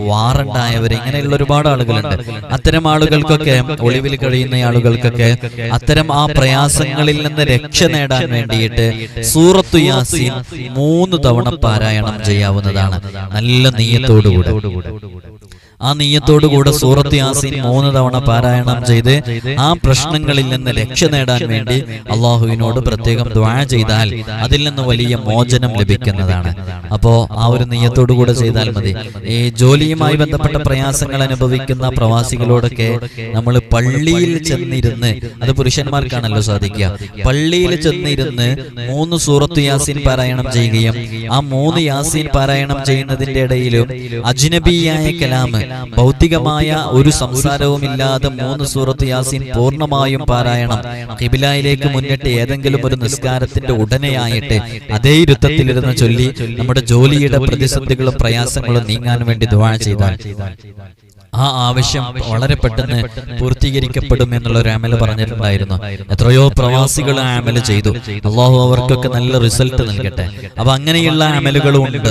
വാറണ്ടായവര് ഇങ്ങനെയുള്ള ഒരുപാട് ആളുകളുണ്ട്. അത്തരം ആളുകൾക്കൊക്കെ ഒളിവിൽ കഴിയുന്ന ആളുകൾക്കൊക്കെ അത്തരം ആ പ്രയാസങ്ങളിൽ നിന്ന് രക്ഷ നേടാൻ വേണ്ടിയിട്ട് സൂറത്തു യാസീൻ മൂന്ന് തവണ പാരായണം ചെയ്യാവുന്നതാണ്. നല്ല നീയത്തോടുകൂടെ. ആ നീയത്തോടുകൂടെ സൂറത്ത് യാസീൻ മൂന്ന് തവണ പാരായണം ചെയ്ത് ആ പ്രശ്നങ്ങളിൽ നിന്ന് രക്ഷ നേടാൻ വേണ്ടി അള്ളാഹുവിനോട് പ്രത്യേകം ദ്വാ ചെയ്താൽ അതിൽ നിന്ന് വലിയ മോചനം ലഭിക്കുന്നതാണ്. അപ്പോ ആ ഒരു നീയത്തോടുകൂടെ ചെയ്താൽ മതി. ഈ ജോലിയുമായി ബന്ധപ്പെട്ട പ്രയാസങ്ങൾ അനുഭവിക്കുന്ന പ്രവാസികളോടൊക്കെ നമ്മൾ പള്ളിയിൽ ചെന്നിരുന്ന് അത് പുരുഷന്മാർക്കാണല്ലോ സാധിക്കുക. പള്ളിയിൽ ചെന്നിരുന്ന് മൂന്ന് സൂറത്ത് യാസീൻ പാരായണം ചെയ്യുകയും ആ മൂന്ന് യാസീൻ പാരായണം ചെയ്യുന്നതിന്റെ ഇടയിലും അജ്നബിയായ കലാമ് ഭൗതികമായ ഒരു സംസാരവും ഇല്ലാതെ മൂന്ന് സൂറത്ത് യാസീൻ പൂർണമായും പാരായണം. കിബിലായിലേക്ക് മുന്നിട്ട് ഏതെങ്കിലും ഒരു നിസ്കാരത്തിന്റെ ഉടനെയായിട്ട് അതേ ഇരുത്തത്തിലിരുന്ന് ചൊല്ലി നമ്മുടെ ജോലിയുടെ പ്രതിസന്ധികളും പ്രയാസങ്ങളും നീങ്ങാൻ വേണ്ടി ദുവാ ചെയ്താൽ. ആ ആവശ്യം വളരെ പെട്ടെന്ന് പൂർത്തീകരിക്കപ്പെടും എന്നുള്ള ഒരു അമൽ പറഞ്ഞിട്ടുണ്ടായിരുന്നു. എത്രയോ പ്രവാസികൾ ആ അമൽ ചെയ്തു. അള്ളാഹു അവർക്കൊക്കെ നല്ല റിസൾട്ട് നൽകട്ടെ. അപ്പൊ അങ്ങനെയുള്ള അമലുകളും ഉണ്ട്.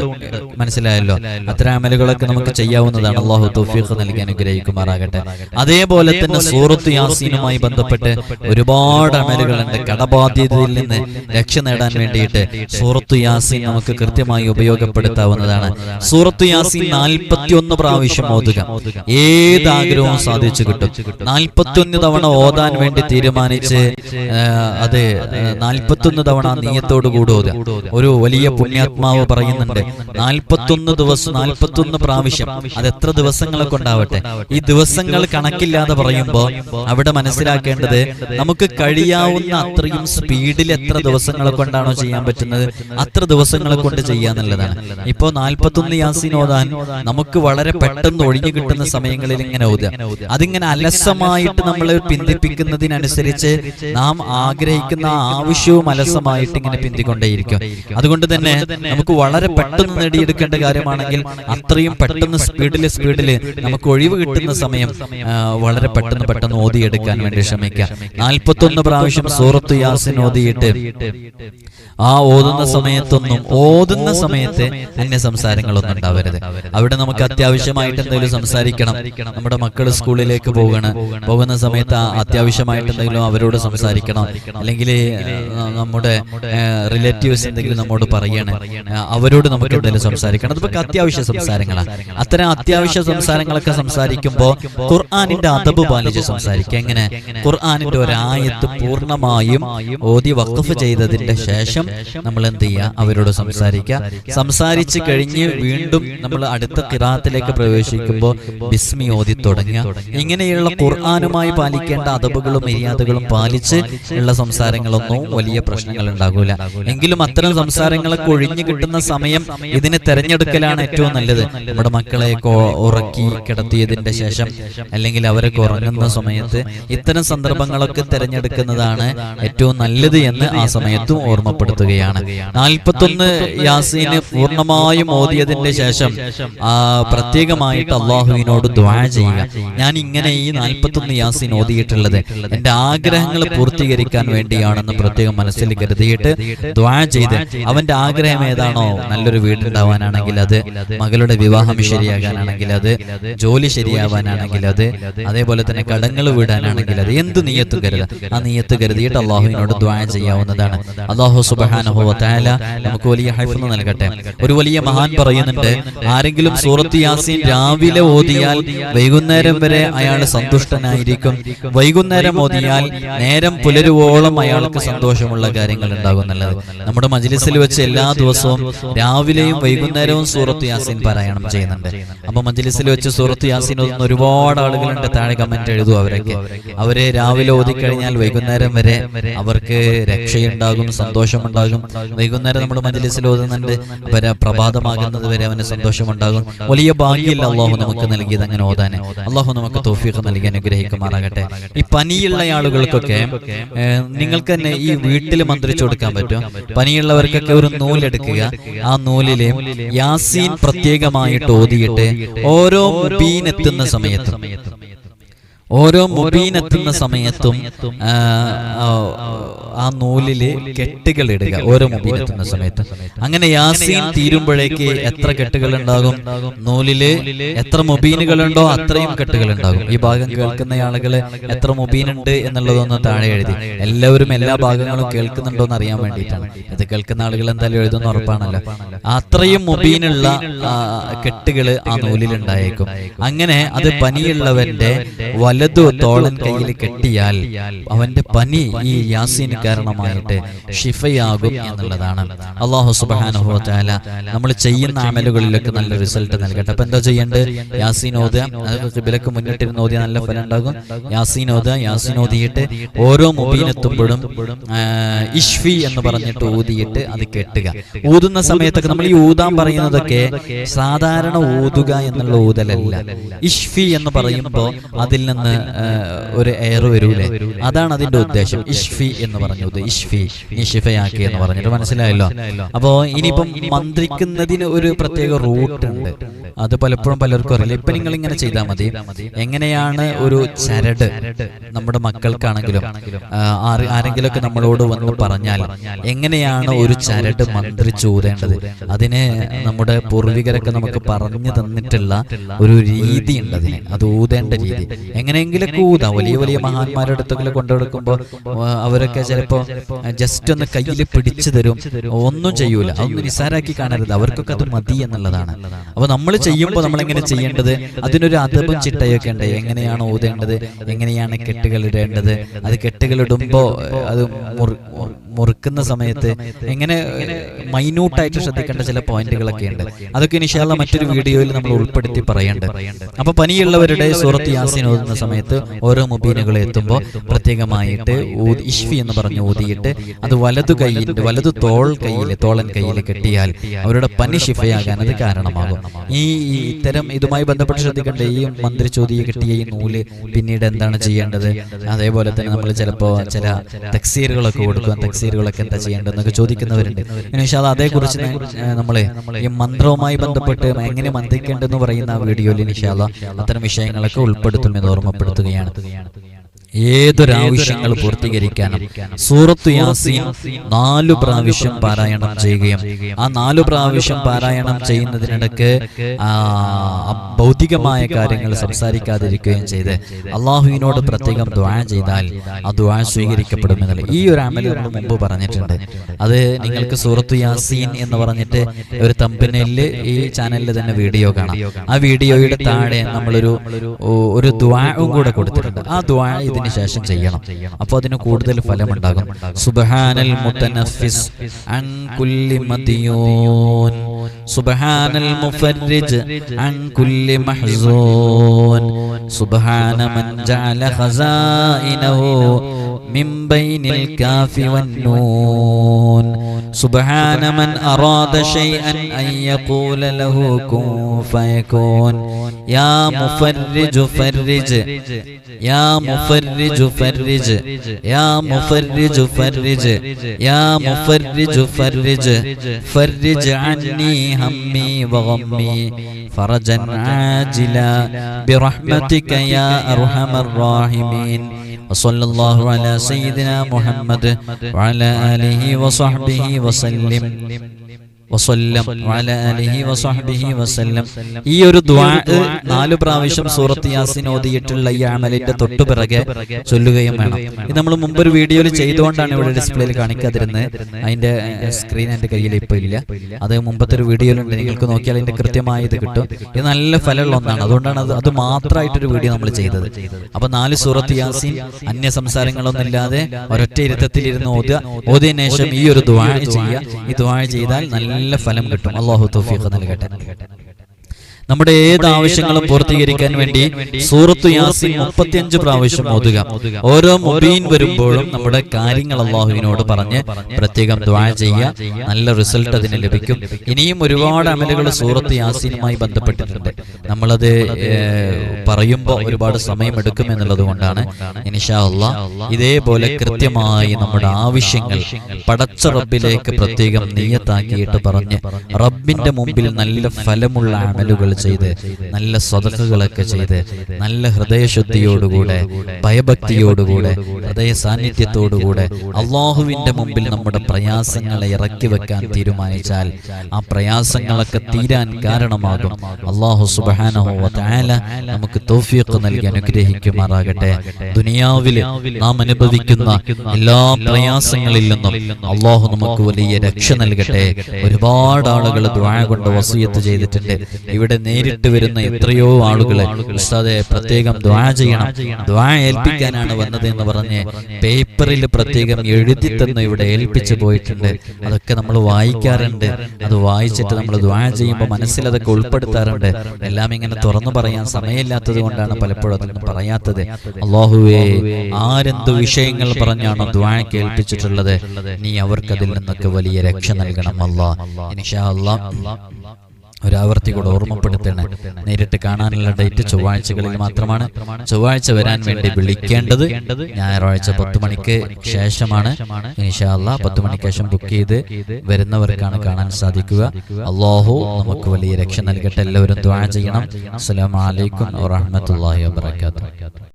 മനസ്സിലായല്ലോ? അത്തരം അമലുകളൊക്കെ നമുക്ക് ചെയ്യാവുന്നതാണ്. അള്ളാഹു തൗഫീഖ് നൽകി അനുഗ്രഹിക്കുമാറാകട്ടെ. അതേപോലെ തന്നെ സൂറത്ത് യാസീനുമായി ബന്ധപ്പെട്ട് ഒരുപാട് അമലുകളുണ്ട്. കടബാധ്യതയിൽ നിന്ന് രക്ഷ നേടാൻ വേണ്ടിയിട്ട് സൂറത്ത് യാസീൻ നമുക്ക് കൃത്യമായി ഉപയോഗപ്പെടുത്താവുന്നതാണ്. സൂറത്ത് യാസീൻ നാൽപ്പത്തിയൊന്ന് പ്രാവശ്യം ഓതുക. ഏത് ആഗ്രഹവും സാധിച്ചു കിട്ടും. നാൽപ്പത്തൊന്ന് തവണ ഓതാൻ വേണ്ടി തീരുമാനിച്ച് അതെ നാൽപ്പത്തൊന്ന് തവണ നീയത്തോട് കൂടി ഓതുക ഒരു വലിയ പുണ്യാത്മാവ് പറയുന്നുണ്ട്. നാൽപ്പത്തൊന്ന് ദിവസം നാൽപ്പത്തൊന്ന് പ്രാവശ്യം. അത് എത്ര ദിവസങ്ങളെ കൊണ്ടാവട്ടെ ഈ ദിവസങ്ങൾ കണക്കില്ലാതെ പറയുമ്പോൾ അവിടെ മനസ്സിലാക്കേണ്ടത് നമുക്ക് കഴിയാവുന്ന അത്രയും സ്പീഡിൽ എത്ര ദിവസങ്ങളെ കൊണ്ടാണോ ചെയ്യാൻ പറ്റുന്നത്? അത്ര ദിവസങ്ങളെ കൊണ്ട് ചെയ്യാന്നുള്ളതാണ്. ഇപ്പോ നാൽപ്പത്തൊന്ന് യാസിനോദാൻ നമുക്ക് വളരെ പെട്ടെന്ന് ഒഴിഞ്ഞു കിട്ടുന്ന സമയങ്ങളിൽ ഇങ്ങനെ ഓതുക അതിങ്ങനെ അലസമായിട്ട് നമ്മൾ പിന്തിപ്പിക്കുന്നതിനനുസരിച്ച് നാം ആഗ്രഹിക്കുന്ന ആവശ്യവും അലസമായിട്ട് ഇങ്ങനെ പിന്തിക്കൊണ്ടേയിരിക്കും. അതുകൊണ്ട് തന്നെ നമുക്ക് വളരെ പെട്ടെന്ന് നേടിയെടുക്കേണ്ട കാര്യമാണെങ്കിൽ അത്രയും പെട്ടെന്ന് സ്പീഡിൽ സ്പീഡിൽ നമുക്ക് ഒഴിവ് കിട്ടുന്ന സമയം വളരെ പെട്ടെന്ന് പെട്ടെന്ന് ഓതിയെടുക്കാൻ വേണ്ടി ശ്രമിക്കുക. നാൽപ്പത്തൊന്ന് പ്രാവശ്യം സൂറത്ത് യാസിൻ ഓതിയിട്ട് ആ ഓതുന്ന സമയത്തൊന്നും ഓതുന്ന സമയത്ത് അന്യ സംസാരങ്ങളൊന്നും ഉണ്ടാവരുത്. അവിടെ നമുക്ക് അത്യാവശ്യമായിട്ട് എന്തെങ്കിലും സംസാരിക്കണം. നമ്മുടെ മക്കൾ സ്കൂളിലേക്ക് പോകണം. പോകുന്ന സമയത്ത് അത്യാവശ്യമായിട്ട് എന്തെങ്കിലും അവരോട് സംസാരിക്കണം. അല്ലെങ്കിൽ നമ്മുടെ റിലേറ്റീവ്സ് എന്തെങ്കിലും നമ്മോട് പറയണം. അവരോട് നമുക്ക് എന്തെങ്കിലും സംസാരിക്കണം. അതൊക്കെ അത്യാവശ്യ സംസാരങ്ങളാണ് അത്തരം അത്യാവശ്യ സംസാരങ്ങളൊക്കെ സംസാരിക്കുമ്പോൾ ഖുർആാനിന്റെ അതബ് പാലിച്ച് സംസാരിക്കുക. എങ്ങനെ? ഖുർആാനിന്റെ ഒരായത്ത് പൂർണമായും ഓതി വഖഫ് ചെയ്തതിന്റെ ശേഷം നമ്മൾ എന്ത് ചെയ്യുക? അവരോട് സംസാരിക്കുക. സംസാരിച്ച് കഴിഞ്ഞ് വീണ്ടും നമ്മൾ അടുത്ത കിറാത്തിലേക്ക് പ്രവേശിക്കുമ്പോൾ ബിസ്മി ഓതി തുടങ്ങുക ഇങ്ങനെയുള്ള ഖുർആാനുമായി പാലിക്കേണ്ട അതബുകളും മര്യാദകളും പാലിച്ച് ഉള്ള സംസാരങ്ങളൊന്നും വലിയ പ്രശ്നങ്ങൾ ഉണ്ടാകൂല. എങ്കിലും അത്തരം സംസാരങ്ങളൊക്കെ ഒഴിഞ്ഞു കിട്ടുന്ന സമയം ഇതിനെ തെരഞ്ഞെടുക്കലാണ് ഏറ്റവും നല്ലത്. നമ്മുടെ മക്കളെ ഉറക്കി കിടത്തിയതിന്റെ ശേഷം അല്ലെങ്കിൽ അവരൊക്കെ ഉറങ്ങുന്ന സമയത്ത് ഇത്തരം സന്ദർഭങ്ങളൊക്കെ തിരഞ്ഞെടുക്കുന്നതാണ് ഏറ്റവും നല്ലത് എന്ന് ആ സമയത്തും ഓർമ്മപ്പെടുത്തുകയാണ്. നാൽപ്പത്തൊന്ന് യാസീന് പൂർണമായും ഓതിയതിന്റെ ശേഷം ആ പ്രത്യേകമായിട്ട് അള്ളാഹുവിനോട് ദ്വാ ചെയ്യുക. ഞാൻ ഇങ്ങനെ ഈ നാൽപ്പത്തൊന്ന് യാസിൻ ഓതിയിട്ടുള്ളത്. എന്റെ ആഗ്രഹങ്ങൾ പൂർത്തീകരിക്കാൻ വേണ്ടിയാണെന്ന് പ്രത്യേകം മനസ്സിൽ കരുതിയിട്ട് ദ്വാ ചെയ്ത് അവന്റെ ആഗ്രഹം ഏതാണോ നല്ലൊരു വീടുണ്ടാവാനാണെങ്കിൽ അത് മകളുടെ വിവാഹം ശരിയാകാനാണെങ്കിൽ അത് ജോലി ശരിയാവാനാണെങ്കിൽ അത് അതേപോലെ തന്നെ കടങ്ങൾ വിടാനാണെങ്കിൽ അത് എന്ത് നീയത്ത് കരുത? ആ നീയത്ത് കരുതിയിട്ട് അള്ളാഹുവിനോട് ദ്വാ ചെയ്യാവുന്നതാണ്. അള്ളാഹു സുബാനുഭവത്തായ നമുക്ക് വലിയ ഹൈഫ് നൽകട്ടെ. ഒരു വലിയ മഹാൻ പറയുന്നുണ്ട് ആരെങ്കിലും സൂറത്ത് യാസിൻ രാവിലെ ഓതിയാൽ വൈകുന്നേരം വരെ അയാൾ സന്തുഷ്ടനായിരിക്കും. വൈകുന്നേരം ഓതിയാൽ നേരം പുലരുവോളം അയാൾക്ക് സന്തോഷമുള്ള കാര്യങ്ങൾ ഉണ്ടാകും നമ്മുടെ മജ്ലിസിൽ വെച്ച് എല്ലാ ദിവസവും രാവിലെയും വൈകുന്നേരവും സൂറത്ത് യാസീൻ പാരായണം ചെയ്യുന്നുണ്ട്. അപ്പൊ മജ്ലിസിൽ വെച്ച് സൂറത്ത് യാസീൻ ഓതുന്ന ഒരുപാട് ആളുകളുണ്ട് താഴെ കമന്റ് എഴുതും അവരൊക്കെ. അവരെ രാവിലെ ഓതിക്കഴിഞ്ഞാൽ വൈകുന്നേരം വരെ അവർക്ക് രക്ഷയുണ്ടാകും സന്തോഷമുണ്ടാകും. വൈകുന്നേരം നമ്മുടെ മജ്ലിസിൽ ഓതുന്നുണ്ട്. അവരെ പ്രഭാതമാകുന്നത് വരെ അവന് സന്തോഷമുണ്ടാകും. വലിയ ഭാഗ്യമില്ല അള്ളാഹു നമുക്ക് നൽകിയത് അങ്ങനെ ഓതാൻ അള്ളാഹു നമുക്ക് തോഫീഖ് നൽകി അനുഗ്രഹിക്കുമാറാകട്ടെ. ഈ പനിയുള്ള ആളുകൾക്കൊക്കെ നിങ്ങൾക്ക് തന്നെ ഈ വീട്ടിൽ മന്ത്രിച്ചു കൊടുക്കാൻ പറ്റും. പനിയുള്ളവർക്കൊക്കെ ഒരു നൂലെടുക്കുക. ആ നൂലിൽ യാസീൻ പ്രത്യേകമായിട്ട് ഓതിയിട്ട് ഓരോ ബീനെത്തുന്ന സമയത്ത് സമയത്തും ഓരോ മുബീൻ എത്തുന്ന സമയത്തും ആ, നൂലിൽ കെട്ടുകൾ ഇടുക ഓരോ മുബീൻ എത്തുന്ന സമയത്ത്. അങ്ങനെ യാസീൻ തീരുമ്പോഴേക്ക് എത്ര കെട്ടുകൾ ഉണ്ടാകും നൂലിൽ എത്ര മുബീനുകളുണ്ടോ അത്രയും കെട്ടുകൾ ഉണ്ടാകും ഈ ഭാഗം കേൾക്കുന്ന ആളുകൾ എത്ര മുബീൻ ഉണ്ട് എന്നുള്ളതൊന്ന് താഴെ എഴുതി. എല്ലാവരും എല്ലാ ഭാഗങ്ങളും കേൾക്കുന്നുണ്ടോ എന്ന് അറിയാൻ വേണ്ടിയിട്ടാണ്. ഇത് കേൾക്കുന്ന ആളുകൾ എന്തായാലും എഴുതുന്ന ഉറപ്പാണല്ലോ. അത്രയും മുബീനുള്ള കെട്ടുകൾ ആ നൂലിൽ ഉണ്ടായേക്കും. അങ്ങനെ അത് പനിയുള്ളവന്റെ വലതു തോളൻ കയ്യിൽ കെട്ടിയാൽ അവന്റെ പനി ഈ യാസീൻ കാരണമായിട്ട് ഷിഫയാകും എന്നുള്ളതാണ്. അള്ളാഹു സുബാനുഭവത്താല നമ്മൾ ചെയ്യുന്ന അമലുകളിലൊക്കെ നല്ല റിസൾട്ട് നൽകട്ടെ. അപ്പൊ എന്താ ചെയ്യേണ്ടത്? യാസീൻ ഓതുക. കിബിലക്ക് മുന്നിട്ടിരുന്ന് ഓതിയ നല്ല ഫലം ഉണ്ടാകും. യാസീൻ ഓതുക. യാസീൻ ഓതിയിട്ട് ഓരോ മൊബീനെത്തുമ്പോഴും ഇഷ്ഫി എന്ന് പറഞ്ഞിട്ട് ഊതിയിട്ട് അത് കെട്ടുക. ഊതുന്ന സമയത്തൊക്കെ നമ്മൾ ഈ ഊതാൻ പറയുന്നതൊക്കെ സാധാരണ ഊതുക എന്നുള്ള ഊതലല്ല. ഇഷ്ഫി എന്ന് പറയുമ്പോൾ അതിൽ നിന്ന് നിന്ന് ഒരു എയർ വരൂലേ? അതാണ് അതിന്റെ ഉദ്ദേശം. ഇഷ്ഫി എന്ന് പറഞ്ഞത് ഇഷ്ഫി നീ ഷിഫയാക്കി എന്ന് പറഞ്ഞിട്ട് മനസ്സിലായല്ലോ? അപ്പോ ഇനിയിപ്പം മന്ത്രിക്കുന്നതിന് ഒരു പ്രത്യേക റൂട്ട് ഉണ്ട് അത് പലപ്പോഴും പലർക്കും അറിയില്ല. ഇപ്പൊ നിങ്ങൾ ഇങ്ങനെ ചെയ്താൽ മതി. എങ്ങനെയാണ് ഒരു ചരട്? നമ്മുടെ മക്കൾക്കാണെങ്കിലും ആരെങ്കിലും ഒക്കെ ആരെങ്കിലുമൊക്കെ നമ്മളോട് വന്ന് പറഞ്ഞാൽ എങ്ങനെയാണ് ഒരു ചരട് മന്ത്രിച്ചൂതേണ്ടത് അതിന് നമ്മുടെ പൂർവികരൊക്കെ നമുക്ക് പറഞ്ഞു തന്നിട്ടുള്ള ഒരു രീതി ഉണ്ട് അതിന് അത് ഊതേണ്ട രീതി. എങ്ങനെയെങ്കിലൊക്കെ ഊതാം. വലിയ വലിയ മഹാന്മാരുടെ അടുത്തൊക്കെ കൊണ്ടുകൊടുക്കുമ്പോൾ അവരൊക്കെ ചിലപ്പോ ജസ്റ്റ് ഒന്ന് കയ്യിൽ പിടിച്ചു തരും. ഒന്നും ചെയ്യൂല. അതൊന്നും നിസാരാക്കി കാണരുത്. അവർക്കൊക്കെ അത് മതി എന്നുള്ളതാണ്. അപ്പൊ നമ്മൾ ചെയ്യുമ്പോൾ നമ്മൾ എങ്ങനെ ചെയ്യേണ്ടത്? അതിനൊരു അതപും ചിട്ടയൊക്കെ ഉണ്ട്. എങ്ങനെയാണ് ഊതേണ്ടത്? എങ്ങനെയാണ് കെട്ടുകൾ ഇടേണ്ടത്? അത് കെട്ടുകൾ ഇടുമ്പോ അത് മുറുക്കുന്ന സമയത്ത് എങ്ങനെ മൈന്യൂട്ടായിട്ട് ശ്രദ്ധിക്കേണ്ട ചില പോയിന്റുകളൊക്കെ ഉണ്ട്. അതൊക്കെ ഇനിഷാല്ല മറ്റൊരു വീഡിയോയിൽ നമ്മൾ ഉൾപ്പെടുത്തി പറയേണ്ടത്. അപ്പൊ പനിയുള്ളവരുടെ സൂറത്ത് യാസിൻ ഓതുന്ന സമയത്ത് ഓരോ മുബീനുകൾ എത്തുമ്പോൾ പ്രത്യേകമായിട്ട് ഇഷ്ഫി എന്ന് പറഞ്ഞ് ഊതിയിട്ട് അത് വലതു കൈയിൽ വലതു തോൾ കയ്യിൽ തോളൻ കയ്യിൽ കെട്ടിയാൽ അവരുടെ പനി ഷിഫയാകാൻ അത് കാരണമാകും. ഈ ഇത്തരം ഇതുമായി ബന്ധപ്പെട്ട് ശ്രദ്ധിക്കേണ്ട ഈ മന്ത്രി ചോദ്യം കിട്ടിയ ഈ നൂൽ പിന്നീട് എന്താണ് ചെയ്യേണ്ടത്? അതേപോലെ തന്നെ നമ്മൾ ചിലപ്പോൾ ചില തക്സീറുകളൊക്കെ കൊടുക്കും തക്സീറുകളൊക്കെ എന്താ ചെയ്യേണ്ടതെന്നൊക്കെ ചോദിക്കുന്നവരുണ്ട്. ഇൻഷാല്ല അതേക്കുറിച്ച് നമ്മൾ ഈ മന്ത്രവുമായി ബന്ധപ്പെട്ട് എങ്ങനെ മന്ത്രിക്കേണ്ടെന്ന് പറയുന്ന വീഡിയോയിൽ ഇൻഷാല്ല അത്തരം വിഷയങ്ങളൊക്കെ ഉൾപ്പെടുത്തുമെന്ന് ഓർമ്മപ്പെടുത്തുകയാണ്. ഏതൊരാവശ്യങ്ങൾ പൂർത്തീകരിക്കാനും സൂറത്ത് യാസീൻ നാലു പ്രാവശ്യം പാരായണം ചെയ്യുകയും ആ നാലു പ്രാവശ്യം പാരായണം ചെയ്യുന്നതിനിടക്ക് ആ ഭൗതികമായ കാര്യങ്ങൾ സംസാരിക്കാതിരിക്കുകയും ചെയ്ത് അള്ളാഹുവിനോട് പ്രത്യേകം ദ്വാ ചെയ്താൽ ആ ദ്വാ സ്വീകരിക്കപ്പെടുമെന്നല്ല ഈ ഒരു അമൽ നമ്മൾ മുമ്പ് പറഞ്ഞിട്ടുണ്ട്. അത് നിങ്ങൾക്ക് സൂറത്ത് യാസീൻ എന്ന് പറഞ്ഞിട്ട് ഒരു തമ്പനയിൽ ഈ ചാനലിൽ തന്നെ വീഡിയോ കാണാം. ആ വീഡിയോയുടെ താഴെ നമ്മളൊരു ഒരു ദ്വാവും കൂടെ കൊടുത്തിട്ടുണ്ട്. ആ ദ്വാ ഇതിന് ശേഷം ചെയ്യണം അപ്പോൾ അതിന് കൂടുതൽ ഫലമുണ്ടാകും സുബ്ഹാനൽ മുതനഫിസ് അൻ കുല്ലി മദിയൂൻ സുബ്ഹാനൽ മുഫർരിജ് അൻ കുല്ലി മഹ്സൂൻ സുബ്ഹാന മൻ ജഅല ഖസായിനഹു من بين الكاف والنون سبحان من أراد شيئا أن يقول له كن فيكون يا مفرج فرج يا مفرج فرج يا مفرج فرج يا مفرج فرج فرج عني همي وغمي فرجا عاجلا برحمتك يا أرحم الراحمين وصلى الله على سيدنا محمد وعلى آله وصحبه وسلم വസല്ലം അലഹി വസഹബിഹി വസല്ലം. ഈ ഒരു ദുആ നാല് പ്രാവശ്യം സൂറത്ത് യാസീൻ ഓതിയിട്ടുള്ള ഈ അമലിന്റെ തൊട്ടു പിറകെ ചൊല്ലുകയും വേണം. ഇത് നമ്മൾ മുമ്പ് ഒരു വീഡിയോയിൽ ചെയ്തുകൊണ്ടാണ് ഇവിടെ ഡിസ്പ്ലേയിൽ കാണിക്കാതിരുന്നത്. അതിന്റെ സ്ക്രീൻ എന്റെ കയ്യിൽ ഇപ്പൊ ഇല്ല. അത് മുമ്പത്തെ ഒരു വീഡിയോയിലുണ്ട് നിങ്ങൾക്ക് നോക്കിയാൽ അതിന്റെ കൃത്യമായ ഇത് കിട്ടും. ഇത് നല്ല ഫലമുള്ള ഒന്നാണ്. അതുകൊണ്ടാണ് അത് അത് മാത്രമായിട്ടൊരു വീഡിയോ നമ്മൾ ചെയ്തത്. അപ്പൊ നാല് സൂറത്ത് യാസീൻ അന്യ സംസാരങ്ങളൊന്നും ഇല്ലാതെ ഒരൊറ്റ ഇരുത്തത്തിൽ ഇരുന്ന് ഓതുക ഓതിയതിനു ശേഷം ഈ ഒരു ദുആ ചെയ്യുക ഈ ദുആ ചെയ്താൽ നല്ല ഫലം കിട്ടും. അള്ളാഹു തൗഫീഖ് നൽകട്ടെ. നമ്മുടെ ഏത് ആവശ്യങ്ങളും പൂർത്തീകരിക്കാൻ വേണ്ടി സൂറത്തു യാസിൻ മുപ്പത്തിയഞ്ച് പ്രാവശ്യം ഓതുക. ഓരോ മുബീൻ വരുമ്പോഴും നമ്മുടെ കാര്യങ്ങൾ അള്ളാഹുവിനോട് പറഞ്ഞ് പ്രത്യേകം ദ്വാ ചെയ്യുക. നല്ല റിസൾട്ട് അതിന് ലഭിക്കും. ഇനിയും ഒരുപാട് അമലുകൾ സൂറത്ത് യാസീനുമായി ബന്ധപ്പെട്ടിട്ടുണ്ട്. നമ്മളത് പറയുമ്പോൾ ഒരുപാട് സമയമെടുക്കും എന്നുള്ളത് കൊണ്ടാണ് ഇനിഷാ ഇതേപോലെ കൃത്യമായി നമ്മുടെ ആവശ്യങ്ങൾ പടച്ച റബ്ബിലേക്ക് പ്രത്യേകം നീയത്താക്കിയിട്ട് പറഞ്ഞ് റബ്ബിന്റെ മുമ്പിൽ നല്ല ഫലമുള്ള അമലുകൾ ചെയ്ത് നല്ല സ്വതക്കുകളൊക്കെ ചെയ്ത് നല്ല ഹൃദയശുദ്ധിയോടുകൂടെ ഭയഭക്തിയോടുകൂടെ ഹൃദയ സാന്നിധ്യത്തോടുകൂടെ അള്ളാഹുവിന്റെ മുമ്പിൽ നമ്മുടെ പ്രയാസങ്ങളെ ഇറക്കി വെക്കാൻ തീരുമാനിച്ചാൽ ആ പ്രയാസങ്ങളൊക്കെ തീരാൻ കാരണമാകും. അള്ളാഹു സുബാനഹു താല നമുക്ക് തോഫിയൊക്കെ നൽകി അനുഗ്രഹിക്കുമാറാകട്ടെ. ദുനിയാവിൽ നാം അനുഭവിക്കുന്ന എല്ലാ പ്രയാസങ്ങളിൽ നിന്നും അള്ളാഹു നമുക്ക് വലിയ രക്ഷ നൽകട്ടെ. ഒരുപാട് ആളുകൾ ദ്വാഴ കൊണ്ട് വസൂയത്ത് ചെയ്തിട്ടുണ്ട്. ഇവിടെ നേരിട്ട് വരുന്ന എത്രയോ ആളുകളെ ഉസ്താദെ പ്രത്യേകം ദ്വാ ചെയ്യണം. ദ്വാ ഏൽപ്പിക്കാനാണ് വന്നത് എന്ന് പറഞ്ഞ് പേപ്പറിൽ പ്രത്യേകം എഴുതി തന്ന് ഇവിടെ ഏൽപ്പിച്ചു പോയിട്ടുണ്ട്. അതൊക്കെ നമ്മൾ വായിക്കാറുണ്ട്. അത് വായിച്ചിട്ട് നമ്മൾ ദ്വാ ചെയ്യുമ്പോൾ മനസ്സിൽ അതൊക്കെ ഉൾപ്പെടുത്താറുണ്ട്. എല്ലാം ഇങ്ങനെ തുറന്നു പറയാൻ സമയമില്ലാത്തത് കൊണ്ടാണ് പലപ്പോഴും അതൊന്നും പറയാത്തത്. അള്ളാഹുവേ ആരെന്ത് വിഷയങ്ങൾ പറഞ്ഞാണോ ദ്വാ കേൾപ്പിച്ചിട്ടുള്ളത് നീ അവർക്കതിൽ നിന്നൊക്കെ വലിയ രക്ഷ നൽകണം അല്ലാ ഇൻഷാ അല്ലാ ഒരാവർത്തി കൂടെ ഓർമ്മപ്പെടുത്തണേ. നേരിട്ട് കാണാനുള്ള ഡേറ്റ് ചൊവ്വാഴ്ചകളിൽ മാത്രമാണ്. ചൊവ്വാഴ്ച വരാൻ വേണ്ടി വിളിക്കേണ്ടത് ഞായറാഴ്ച പത്ത് മണിക്ക് ശേഷമാണ്. ഇൻഷാല്ല പത്ത് മണിക്ക് ശേഷം ബുക്ക് ചെയ്ത് വരുന്നവർക്കാണ് കാണാൻ സാധിക്കുക. അള്ളാഹു നമുക്ക് വലിയ രക്ഷ നൽകട്ടെ. എല്ലാവരും ദ്വാര ചെയ്യണം. അസ്സലാമു അലൈക്കും വറഹ്മത്തുള്ളാഹി വബറകാതുഹു.